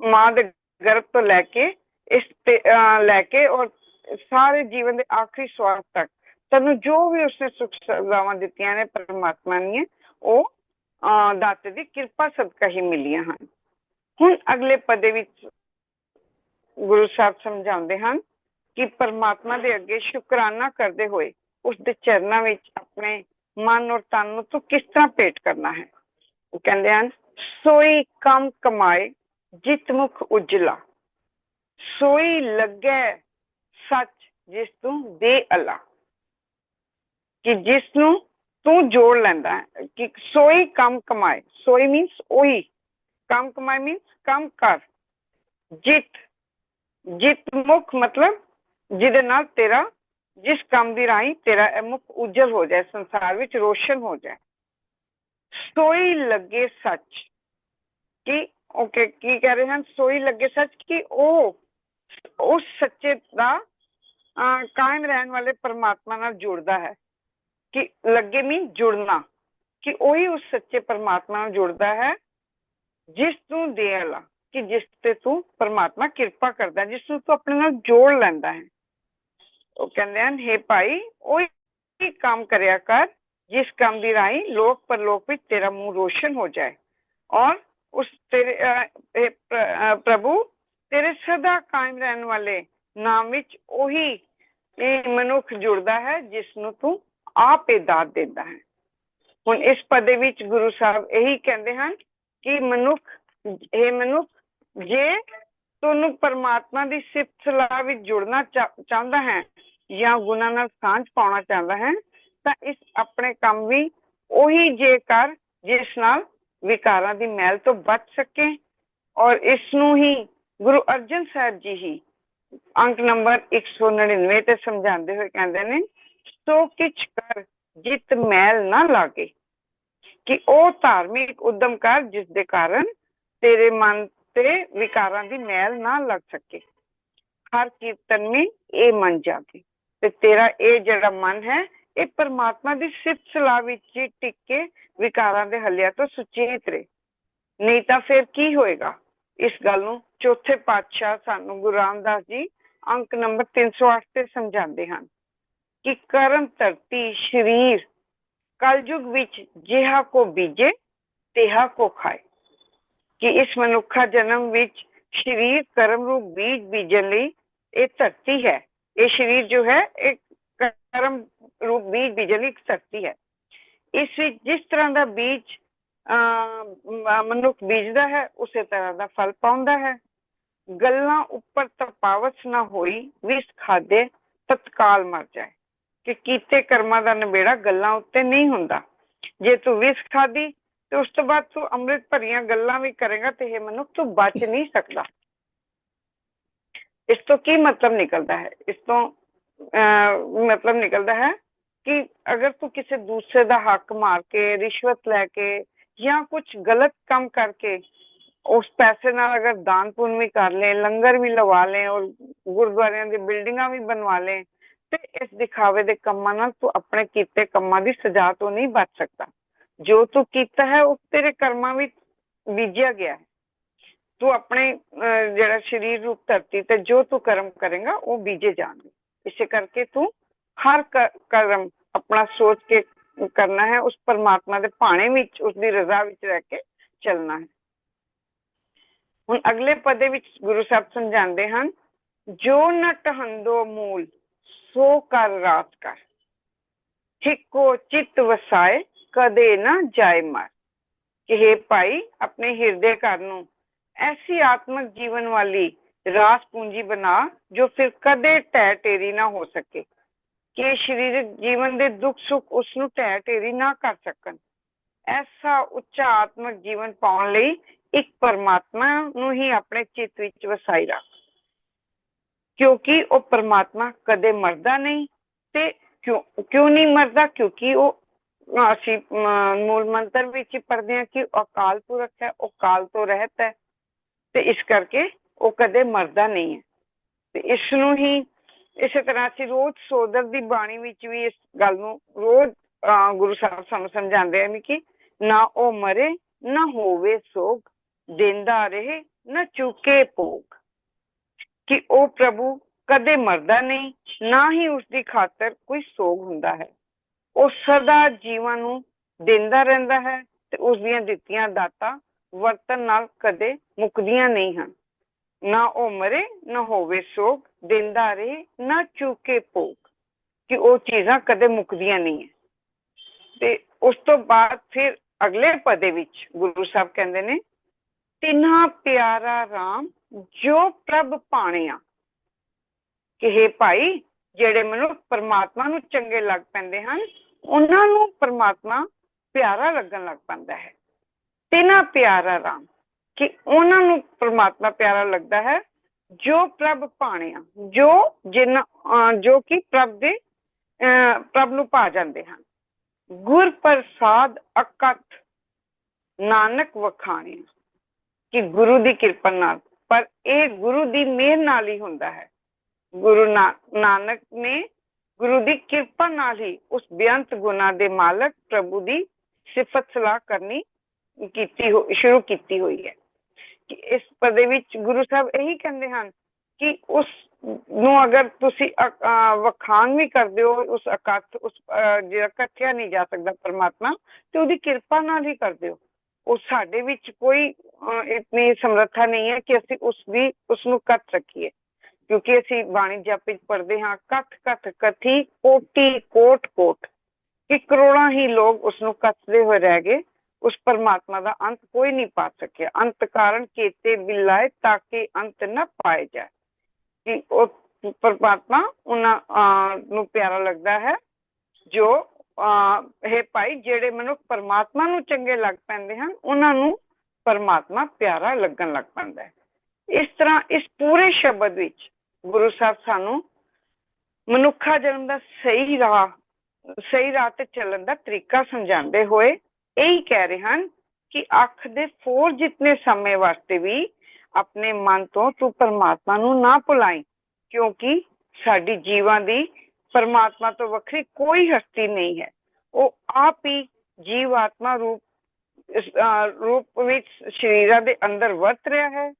ਮਾਂ ਦੇ ਗਰਭ ਤੋਂ ਲੈ ਕੇ, ਇਸ ਤੇ ਲੈ ਕੇ ਔਰ ਸਾਰੇ ਜੀਵਨ ਦੇ ਆਖਰੀ ਸਵਾਸ ਤੱਕ ਸਾਨੂੰ ਜੋ ਵੀ ਉਸਨੇ ਸੁਖ ਸੁਵਿਧਾਵਾਂ ਦਿੱਤੀਆਂ ਨੇ, ਪਰਮਾਤਮਾ ਨੇ ਉਹ ਦਾਤੇ ਦੀ ਕਿਰਪਾ ਸਦਕਾ ਹੀ ਮਿਲੀਆਂ ਹਨ। ਹੁਣ ਅਗਲੇ ਪਦੇ ਵਿੱਚ ਗੁਰੂ ਸਾਹਿਬ ਸਮਝਾਉਂਦੇ ਹਨ ਕਿ ਪਰਮਾਤਮਾ ਦੇ ਅੱਗੇ ਸ਼ੁਕਰਾਨਾ ਕਰਦੇ ਹੋਏ ਉਸ ਦੇ ਚਰਨਾਂ ਵਿੱਚ ਆਪਣੇ ਮਨ ਔਰ ਤਨ ਨੂੰ ਤੂੰ ਕਿਸ ਤਰ੍ਹਾਂ ਭੇਟ ਕਰਨਾ ਹੈ? ਉਹ ਕਹਿੰਦੇ ਹਨ, ਸੋਈ ਕਮ ਕਮਾਏ, ਜਿਤ ਮੁਖ ਉਜਲਾ। ਸੋਈ ਲੱਗੇ ਸੱਚ ਜਿਸ ਤੂੰ ਦੇ ਅਲਾ। ਕਿ ਜਿਸ ਨੂੰ ਤੂੰ ਜੋੜ ਲੈਂਦਾ ਕਿ ਸੋਈ ਕੰਮ ਕਮਾਏ। ਸੋਈ ਮੀਨਸ ਉਹੀ। ਕੰਮ ਕਮਾਏ ਮੀਨਸ ਕਮ ਕਰ। ਜਿਤ। ਜਿਤ ਮੁਖ ਮਤਲਬ ਜਿਹਦੇ ਨਾਲ ਤੇਰਾ, ਜਿਸ ਕੰਮ ਦੀ ਰਾਹੀਂ ਤੇਰਾ ਮੁਖ ਉਜਲ ਹੋ ਜਾਏ, ਸੰਸਾਰ ਵਿੱਚ ਰੋਸ਼ਨ ਹੋ ਜਾਏ। ਸੋਈ ਲੱਗੇ ਸੱਚ। ਕਿ ਓਕੇ ਕੀ ਕਹਿ ਰਹੇ ਹਨ? ਸੋਈ ਲੱਗੇ ਸੱਚ ਕਿ ਉਹ, ਉਸ ਸੱਚੇ ਦਾ ਕਾਇਮ ਰਹਿਣ ਵਾਲੇ ਪਰਮਾਤਮਾ ਨਾਲ ਜੁੜਦਾ ਹੈ। ਕਿ ਲੱਗੇ ਮੀਨ ਜੁੜਨਾ, ਕਿ ਉਹੀ ਉਸ ਸੱਚੇ ਪਰਮਾਤਮਾ ਨਾਲ ਜੁੜਦਾ ਹੈ, ਜਿਸ ਨੂੰ ਦੇ ਕਿ ਜਿਸ ਤੇ ਤੂੰ ਪਰਮਾਤਮਾ ਕਿਰਪਾ ਕਰਦਾ ਜਿਸ ਨੂੰ ਤੂੰ ਆਪਣੇ ਨਾਲ ਜੋੜ ਲੈਂਦਾ ਹੈ। ਉਹ ਕਹਿੰਦੇ ਹਨ हे ਭਾਈ, ਉਹੀ ਕੰਮ ਕਰਿਆ ਕਰ, ਜਿਸ ਕੰਮ ਦੀ ਰਾਹੀਂ ਲੋਕ ਪਰਲੋਕ ਵਿੱਚ ਤੇਰਾ ਮੂੰਹ ਰੋਸ਼ਨ ਹੋ ਜਾਏ। ਔਰ ਉਸ ਤੇਰੇ ਪ੍ਰਭੂ ਤੇਰੇ ਸਦਾ ਕਾਇਮ ਰਹਿਣ ਵਾਲੇ ਨਾਮ ਵਿੱਚ ਉਹੀ ਇਹ ਮਨੁੱਖ ਜੁੜਦਾ ਹੈ, ਜਿਸ ਨੂੰ ਤੂੰ ਆਪ ਇਹ ਦਾਤ ਦਿੰਦਾ ਹੈ। ਹੁਣ ਇਸ ਪਦੇ ਵਿੱਚ ਗੁਰੂ ਸਾਹਿਬ ਇਹੀ ਕਹਿੰਦੇ ਹਨ ਕਿ ਮਨੁੱਖ ਇਹ ਮਨੁੱਖ, ਜੇ ਤੁਹਾਨੂੰ ਪਰਮਾਤਮਾ ਦੀ ਸਿਫਤ ਸਲਾਹ ਵਿੱਚ ਜੁੜਨਾ ਚਾਹੁੰਦਾ ਹੈ ਜਾਂ ਗੁਨਾਹ ਨਾਲ ਸਾਂਝ ਪਾਉਣਾ ਚਾਹੁੰਦਾ ਹੈ, ਤਾਂ ਇਸ ਆਪਣੇ ਕੰਮ ਵੀ ਉਹੀ ਜੇ ਕਰ, ਜਿਸ ਨਾਲ ਵਿਕਾਰਾਂ ਦੀ ਮੈਲ ਤੋਂ ਬਚ ਸਕੇ। ਔਰ ਇਸ ਨੂੰ ਹੀ ਗੁਰੂ ਅਰਜਨ ਸਾਹਿਬ ਜੀ ਹੀ ਅੰਕ ਨੰਬਰ 199 ਤੇ ਸਮਝਾਉਂਦੇ ਹੋਏ ਕਹਿੰਦੇ ਨੇ ਸੋ ਕਿਛ ਕਰ, ਜਿਤ ਮੈਲ ਨਾ ਲਾਗੇ। ਕਿ ਉਹ ਧਾਰਮਿਕ ਉਦਮ ਕਰ ਜਿਸ ਦੇ ਕਾਰਨ ਤੇਰੇ ਮਨ ਤੇ ਵਿਕਾਰਾਂ ਦੀ ਮੈਲ ਨਾ ਲੱਗ ਸਕੇ। ਹਰ ਕੀਰਤਨ ਵਿੱਚ ਇਹ ਮਨ ਜਾਗੇ। ਤੇ ਤੇਰਾ ਇਹ ਜਿਹੜਾ ਮਨ ਹੈ, ਇਹ ਪਰਮਾਤਮਾ ਦੀ ਸਿਫਤ ਸਲਾਹ ਵਿੱਚ ਟਿਕ ਕੇ ਵਿਕਾਰਾਂ ਦੇ ਹੱਲਿਆਂ ਤੋਂ ਸੁਚੇਤ ਰਹੇ। ਨਹੀਂ ਤਾਂ ਫਿਰ ਕੀ ਹੋਏਗਾ? ਇਸ ਗੱਲ ਨੂੰ ਚੌਥੇ ਪਾਤਸ਼ਾਹ ਸਾਨੂੰ ਗੁਰੂ ਰਾਮਦਾਸ ਜੀ ਅੰਕ ਨੰਬਰ 308 ਤੇ ਸਮਝਾਉਂਦੇ ਹਨ। ਕਿ ਕਰਮ ਧਰਤੀ ਸ਼ਰੀਰ ਕਲਯੁਗ ਵਿੱਚ ਜਿਹਾ ਕੋ ਬੀਜੇ, ਤਿਹਾ ਕੋ ਖਾਏ। ਕਿ ਇਸ ਮਨੁੱਖਾ ਜਨਮ ਵਿੱਚ ਸ਼ਰੀਰ ਕਰਮ ਰੂਪ ਬੀਜ ਬੀਜਣ ਲਈ ਇਹ ਧਰਤੀ ਹੈ। ਇਹ ਸ਼ਰੀਰ ਜੋ ਹੈ ਇੱਕ ਕਰਮ ਰੂਪ ਬੀਜ ਬੀਜਣ ਲਈ ਧਰਤੀ ਹੈ। ਇਸ ਵਿੱਚ ਜਿਸ ਤਰ੍ਹਾਂ ਦਾ ਬੀਜ, ਅਹ, ਮਨੁੱਖ ਬੀਜਦਾ ਹੈ, ਉਸੇ ਤਰ੍ਹਾਂ ਦਾ ਫਲ ਪਾਉਂਦਾ ਹੈ। ਗੱਲਾਂ ਉੱਪਰ ਤਪਾਵਸ ਨਾ ਹੋਈ ਵਿਸ ਖਾਦੇ ਤਤਕਾਲ ਮਰ ਜਾਏ। ਕਿ ਕੀਤੇ ਕਰਮਾਂ ਦਾ ਨਿਬੇੜਾ ਗੱਲਾਂ ਉੱਤੇ ਨਹੀਂ ਹੁੰਦਾ। ਜੇ ਤੂੰ ਵਿਸ ਖਾਦੀ ਤੇ ਉਸ ਤੋਂ ਬਾਅਦ ਤੂੰ ਅੰਮ੍ਰਿਤ ਭਰੀਆਂ ਗੱਲਾਂ ਵੀ ਕਰੇਗਾ ਤੇ ਇਹ ਮਨੁੱਖ ਤੂੰ ਬਚ ਨਹੀਂ ਸਕਦਾ। ਇਸ ਤੋਂ ਕੀ ਮਤਲਬ ਨਿਕਲਦਾ ਹੈ? ਇਸ ਤੋਂ ਮਤਲਬ ਨਿਕਲਦਾ ਹੈ ਕਿ ਅਗਰ ਤੂੰ ਕਿਸੇ ਦੂਸਰੇ ਦਾ ਹੱਕ ਮਾਰ ਕੇ, ਰਿਸ਼ਵਤ ਲੈ ਕੇ ਜਾਂ ਕੁਝ ਗਲਤ ਕੰਮ ਕਰਕੇ ਉਸ ਪੈਸੇ ਨਾਲ ਅਗਰ ਦਾਨ ਪੁੰਨ ਵੀ ਕਰ ਲੈ ਲੰਗਰ ਵੀ ਲਵਾ ਲੈ ਔਰ ਗੁਰਦੁਆਰਿਆਂ ਦੀ ਬਿਲਡਿੰਗਾਂ ਵੀ ਬਣਵਾ ਲੇ ਤੇ ਇਸ ਦਿਖਾਵੇ ਦੇ ਕੰਮਾਂ ਨਾਲ ਤੂੰ ਆਪਣੇ ਕੀਤੇ ਕੰਮਾਂ ਦੀ ਸਜ਼ਾ ਤੋਂ ਨਹੀਂ ਬਚ ਸਕਦਾ। ਜੋ ਤੂੰ ਕੀਤਾ ਹੈ ਉਹ ਤੇਰੇ ਕਰਮਾਂ ਵਿੱਚ ਬੀਜਿਆ ਗਿਆ ਹੈ। ਤੂੰ ਆਪਣੇ ਜਿਹੜਾ ਸਰੀਰ ਰੂਪ ਧਰਤੀ ਤੇ ਜੋ ਤੂੰ ਕਰਮ ਕਰੇਗਾ, ਉਹ ਬੀਜੇ ਜਾਣਗੇ। ਇਸੇ ਕਰਕੇ ਤੂੰ ਹਰ ਕਰਮ ਆਪਣਾ ਸੋਚ ਕੇ ਕਰਨਾ ਹੈ, ਉਸ ਪਰਮਾਤਮਾ ਦੇ ਭਾਣੇ ਵਿੱਚ, ਉਸ ਦੀ ਰਜ਼ਾ ਵਿੱਚ ਰਹਿ ਕੇ ਚੱਲਣਾ ਹੈ। ਹੁਣ ਅਗਲੇ ਪਦੇ ਵਿੱਚ ਗੁਰੂ ਸਾਹਿਬ ਸਮਝਾਉਂਦੇ ਹਨ, ਜੋ ਨਟ ਮੂਲ ਸੋ ਕਰ ਰਾਤ ਕਰ। ਠਿਕੋ ਚਿੱਤ ਵਸਾਏ, ਕਦੇ ਨਾ ਜਾਏ ਮਰ। ਕਿ हे ਭਾਈ, ਆਪਣੇ ਹਿਰਦੇ ਘਰ ਨੂੰ ਐਸੀ ਆਤਮਿਕ ਜੀਵਨ ਵਾਲੀ ਰਾਸ ਪੂੰਜੀ ਬਣਾ, ਜੋ ਫਿਰ ਕਦੇ ਟਹਿ ਟੇਰੀ ਨਾ ਹੋ ਸਕੇ। ਕਿ ਸਰੀਰਕ ਜੀਵਨ ਦੇ ਦੁੱਖ ਸੁੱਖ ਉਸ ਨੂੰ ਟਹਿ ਟੇਰੀ ਨਾ ਕਰ ਸਕਣ। ਐਸਾ ਉੱਚਾ ਆਤਮਿਕ ਜੀਵਨ ਪਾਉਣ ਲਈ ਇੱਕ ਪਰਮਾਤਮਾ ਨੂੰ ਹੀ ਆਪਣੇ ਚਿੱਤ ਵਿੱਚ ਵਸਾਈ ਰੱਖ। ਕਿਉਂਕਿ ਉਹ ਪਰਮਾਤਮਾ ਕਦੇ ਮਰਦਾ ਨਹੀਂ ਤੇ ਕਿਉਂ ਕਿਉਂ ਨਹੀਂ ਮਰਦਾ? ਕਿਉਂਕਿ ਉਹ, ਅਸੀਂ ਮੂਲ ਮੰਤਰ ਵਿੱਚ ਪੜ੍ਹਦੇ ਹਾਂ ਕਿ ਅਕਾਲ ਪੁਰਖ ਹੈ, ਉਹ ਕਾਲ ਤੋਂ ਰਹਿਤ ਹੈ ਤੇ ਇਸ ਕਰਕੇ ਉਹ ਕਦੇ ਮਰਦਾ ਨਹੀਂ ਹੈ। ਤੇ ਇਸ ਨੂੰ ਹੀ ਇਸੇ ਤਰ੍ਹਾਂ ਅਸੀਂ ਰੋਜ਼ ਸੋਦਰ ਦੀ ਬਾਣੀ ਵਿੱਚ ਵੀ ਇਸ ਗੱਲ ਨੂੰ ਰੋਜ਼ ਗੁਰੂ ਸਾਹਿਬ ਸਾਨੂੰ ਸਮਝਾਉਂਦੇ ਹਨ ਕਿ ਨਾ ਉਹ ਮਰੇ, ਨਾ ਹੋਵੇ ਸੋਗ, ਦਿੰਦਾ ਰਹੇ, ਨਾ ਚੁਕੇ ਭੋਗ। ਕਿ ਉਹ ਪ੍ਰਭੂ ਕਦੇ ਮਰਦਾ ਨਹੀਂ, ਨਾ ਹੀ ਉਸ ਦੀ ਖਾਤਰ ਕੋਈ ਸੋਗ ਹੁੰਦਾ ਹੈ। ਉਹ ਸਦਾ ਜੀਵਾਂ ਨੂੰ ਦਿੰਦਾ ਰਹਿੰਦਾ ਹੈ ਤੇ ਉਸ ਦੀਆਂ ਦਿੱਤੀਆਂ ਦਾਤਾਂ ਵਰਤਨ ਨਾਲ ਕਦੇ ਮੁੱਕਦੀਆਂ ਨਹੀਂ ਹਨ। ਨਾ ਉਹ ਮਰੇ, ਨਾ ਹੋਵੇ ਸੋਗ, ਦਿੰਦਾ ਰਹੇ, ਨਾ ਚੁੱਕੇ ਭੋਗ, ਕਿ ਉਹ ਚੀਜ਼ਾਂ ਕਦੇ ਮੁੱਕਦੀਆਂ ਨਹੀਂ ਹੈ। ਤੇ ਉਸ ਤੋਂ ਬਾਅਦ ਫਿਰ ਅਗਲੇ ਪਦੇ ਵਿੱਚ ਗੁਰੂ ਸਾਹਿਬ ਕਹਿੰਦੇ ਨੇ, ਤਿਨਾ ਪਿਆਰਾ RAM ਜੋ ਪ੍ਰਭ ਪਾਣਿਆ। ਕਿ हे ਭਾਈ, ਜਿਹੜੇ ਮਨੁੱਖ ਪਰਮਾਤਮਾ ਨੂੰ ਚੰਗੇ ਲੱਗ ਪੈਂਦੇ ਹਨ, ਉਹਨਾਂ ਨੂੰ ਪਰਮਾਤਮਾ ਪਿਆਰਾ ਲੱਗਣ ਲੱਗ ਪੈਂਦਾ ਹੈ। ਤਿਨਾ ਪਿਆਰਾ RAM ਕਿ ਉਹਨਾਂ ਨੂੰ ਪਰਮਾਤਮਾ ਪਿਆਰਾ ਲੱਗਦਾ ਹੈ, ਜੋ ਪ੍ਰਭ ਪਾਣਿਆ, ਜੋ ਜਿਨ ਜੋ ਕਿ ਪ੍ਰਭ ਦੇ ਪ੍ਰਭ ਨੂੰ ਪਾ ਜਾਂਦੇ ਹਨ। ਗੁਰ ਪ੍ਰਸਾਦ ਅਕਤ ਨਾਨਕ ਵਖਾਣਿਆ, ਕਿ ਗੁਰੂ ਦੀ ਕਿਰਪਾ ਨਾਲ ਪਰ ਇਹ ਗੁਰੂ ਦੀ ਮਿਹਰ ਨਾਲ ਹੀ ਹੁੰਦਾ ਹੈ। ਗੁਰੂ ਨਾਨਕ ਨੇ ਗੁਰੂ ਦੀ ਕਿਰਪਾ ਨਾਲ ਹੀ ਉਸ ਬੇਅੰਤ ਗੁਨਾ ਦੇ ਮਾਲਕ ਪ੍ਰਭੂ ਦੀ ਸਿਫਤ ਸਲਾਹ ਕਰਨੀ ਕੀਤੀ ਸ਼ੁਰੂ ਕੀਤੀ ਹੋਈ ਹੈ। ਕਿ ਇਸ ਪਦੇ ਵਿੱਚ ਗੁਰੂ ਸਾਹਿਬ ਇਹੀ ਕਹਿੰਦੇ ਹਨ ਕਿ ਉਸ ਨੂੰ ਅਗਰ ਤੁਸੀਂ ਵਖਾਨ ਵੀ ਕਰਦੇ ਹੋ, ਉਸ ਇਕੱਠ ਉਸ ਜਿਹੜਾ ਇਕੱਠਿਆ ਨਹੀਂ ਜਾ ਸਕਦਾ ਪਰਮਾਤਮਾ, ਤੇ ਉਹਦੀ ਕਿਰਪਾ ਨਾਲ ਹੀ ਕਰਦੇ ਹੋ। ਉਹ ਸਾਡੇ ਵਿੱਚ ਕੋਈ ਇਤਨੀ ਸਮਰੱਥਾ ਨਹੀਂ ਹੈ ਕਿ ਅਸੀਂ ਉਸ ਦੀ ਉਸ ਨੂੰ ਕੱਟ ਸਕੀਏ। ਕਿਉਂਕਿ ਅਸੀਂ ਬਾਣੀ ਜਪ ਵਿੱਚ ਪੜ੍ਹਦੇ ਹਾਂ ਕਥ ਕਥ ਕਥੀ ਕੋਟੀ, ਕੋਟ ਕੋਟ। ਕਿ ਕਰੋੜਾਂ ਹੀ ਲੋਕ ਉਸ ਨੂੰ ਕੱਟਦੇ ਹੋਏ ਰਹਿ ਗਏ, ਉਸ ਪਰਮਾਤਮਾ ਦਾ ਅੰਤ ਕੋਈ ਨਹੀਂ ਪਾ ਸਕਿਆ। ਅੰਤ ਕਾਰਨ ਕੀਤੇ ਬਿਲਾਏ ਤਾਂ ਕਿ ਅੰਤ ਨਾ ਪਾਏ ਜਾਏ। ਕਿ ਉਹ ਪਰਮਾਤਮਾ ਉਹਨਾਂ ਨੂੰ ਪਿਆਰਾ ਲੱਗਦਾ ਹੈ, ਜੋ ਇਹ ਭਾਈ, ਜਿਹੜੇ ਮਨੁੱਖ ਪਰਮਾਤਮਾ ਨੂੰ ਚੰਗੇ ਲੱਗ ਪੈਂਦੇ ਹਨ, ਉਹਨਾਂ ਨੂੰ ਪਰਮਾਤਮਾ ਪਿਆਰਾ ਲੱਗਣ ਲੱਗ ਪੈਂਦਾ ਹੈ। ਇਸ ਤਰ੍ਹਾਂ ਇਸ ਪੂਰੇ ਸ਼ਬਦ ਵਿੱਚ ਗੁਰੂ ਸਾਹਿਬ ਸਾਨੂੰ ਮਨੁੱਖਾ ਜਨਮ ਦਾ ਸਹੀ ਰਾਹ ਸਹੀ ਰਾਹ ਤੇ ਚੱਲਣ ਦਾ ਤਰੀਕਾ ਸਮਝਾਉਂਦੇ ਹੋਏ ਇਹੀ ਕਹਿ ਰਹੇ ਹਨ ਕਿ ਅੱਖ ਦੇ ਫੋਰ ਜਿੰਨੇ ਸਮੇਂ ਵਾਸਤੇ ਵੀ ਆਪਣੇ ਮਨ ਤੋਂ ਤੂੰ ਪਰਮਾਤਮਾ ਨੂੰ ਨਾ ਭੁਲਾਈ, ਕਿਉਂਕਿ ਸਾਡੀ ਜੀਵਾਂ ਦੀ ਪਰਮਾਤਮਾ ਤੋਂ ਵੱਖਰੀ ਕੋਈ ਹਸਤੀ ਨਹੀਂ ਹੈ। ਉਹ ਆਪ ਹੀ ਜੀਵ ਆਤਮਾ ਰੂਪ ਰੂਪ ਵਿੱਚ ਸ਼ਰੀਰਾਂ ਦੇ ਅੰਦਰ ਵਰਤ ਰਿਹਾ ਹੈ।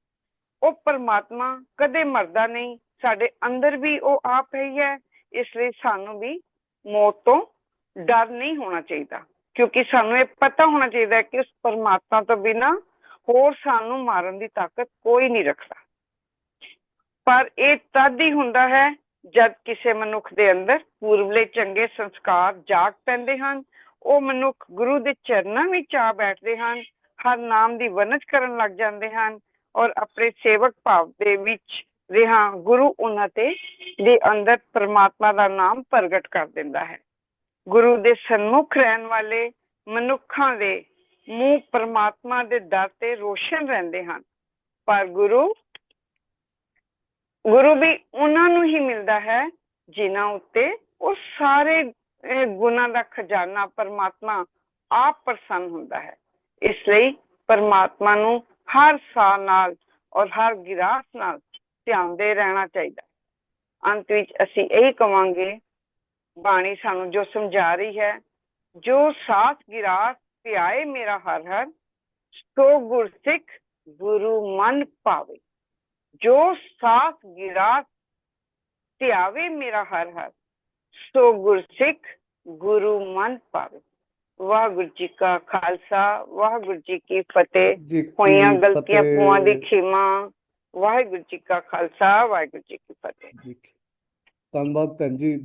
ਉਹ ਪਰਮਾਤਮਾ ਕਦੇ ਮਰਦਾ ਨਹੀਂ, ਸਾਡੇ ਅੰਦਰ ਵੀ ਉਹ ਆਪ ਹੀ ਹੈ ਇਸ ਲਈ ਸਾਨੂੰ ਵੀ ਮੌਤ ਤੋਂ ਡਰ ਨਹੀਂ ਹੋਣਾ ਚਾਹੀਦਾ, ਕਿਉਂਕਿ ਸਾਨੂੰ ਇਹ ਪਤਾ ਹੋਣਾ ਚਾਹੀਦਾ ਕਿ ਉਸ ਪਰਮਾਤਮਾ ਤੋਂ ਬਿਨਾ ਹੋਰ ਸਾਨੂੰ ਮਾਰਨ ਦੀ ਤਾਕਤ ਕੋਈ ਨਹੀਂ ਰੱਖਦਾ। ਪਰ ਇਹ ਤਦ ਹੀ ਹੁੰਦਾ ਹੈ ਜਦ ਕਿਸੇ ਮਨੁੱਖ ਦੇ ਅੰਦਰ ਪੂਰਵਲੇ ਚੰਗੇ ਸੰਸਕਾਰ ਜਾਗ ਪੈਂਦੇ ਹਨ ਉਹ ਮਨੁੱਖ ਗੁਰੂ ਦੇ ਚਰਨਾਂ ਵਿੱਚ ਆ ਬੈਠਦੇ ਹਨ, ਹਰ ਨਾਮ ਦੀ ਵਰਨਜ ਕਰਨ ਲੱਗ ਜਾਂਦੇ ਹਨ ਔਰ ਆਪਣੇ ਸੇਵਕ ਭਾਵ ਦੇ ਵਿੱਚ ਰਿਹਾ ਗੁਰੂ ਉਹਨਾਂ ਤੇ, ਦੇ ਅੰਦਰ ਪ੍ਰਮਾਤਮਾ ਦਾ ਨਾਮ ਪ੍ਰਗਟ ਕਰ ਦਿੰਦਾ ਹੈ। ਗੁਰੂ ਦੇ ਸਨਮੁਖ ਰਹਿਣ ਵਾਲੇ ਮਨੁੱਖਾਂ ਦੇ ਮੂੰਹ ਪ੍ਰਮਾਤਮਾ ਦੇ ਦਰ ਤੇ ਰੋਸ਼ਨ ਰਹਿੰਦੇ ਹਨ। ਪਰ ਗੁਰੂ ਗੁਰੂ ਵੀ ਉਹਨਾਂ ਨੂੰ ਹੀ ਮਿਲਦਾ ਹੈ ਜਿਨ੍ਹਾਂ ਉੱਤੇ ਉਹ ਸਾਰੇ ਅਹ, ਗੁਣਾਂ ਦਾ ਖਜ਼ਾਨਾ ਪਰਮਾਤਮਾ ਆਪ ਪ੍ਰਸੰਨ ਹੁੰਦਾ ਹੈ। ਇਸ ਲਈ ਪਰਮਾਤਮਾ ਨੂੰ ਹਰ ਸਾਹ ਨਾਲ ਔਰ ਹਰ ਗਿਰਾਸ ਨਾਲ ਧਿਆਨਦੇ ਰਹਿਣਾ ਚਾਹੀਦਾ ਅੰਤ ਵਿੱਚ ਅਸੀਂ ਇਹੀ ਕਵਾਂਗੇ ਬਾਣੀ ਸਾਨੂੰ ਜੋ ਸਮਝਾ ਰਹੀ ਹੈ ਜੋ ਸਾਥ ਗਿਰਾਸ ਧਿਆਏ ਮੇਰਾ ਹਰ ਹਰ ਸੋ ਗੁਰਸਿੱਖ ਗੁਰੂ ਮਨ ਪਾਵੇ। ਜੋ ਸਾਥ ਗਿਰਾਸ ਧਿਆਵੇ ਮੇਰਾ ਹਰ ਹਰ ਸੋ ਗੁਰਸਿੱਖ ਗੁਰੂ ਮਨ ਪਾਵੇ ਵਾਹਿਗੁਰੂ ਜੀ ਕਾ ਖਾਲਸਾ ਵਾਹਿਗੁਰੂ ਜੀ ਕੀ ਫਤਿਹ ਹੋਈਆਂ ਗਲਤੀਆਂ। ਪੂਆਂ ਦੀ ਖਿਮਾ ਵਾਹਿਗੁਰੂ ਜੀ ਕਾ ਖਾਲਸਾ ਵਾਹਿਗੁਰੂ ਜੀ ਕੀ ਫਤਿਹ। ਧੰਨਵਾਦ ਭੈਣ ਜੀ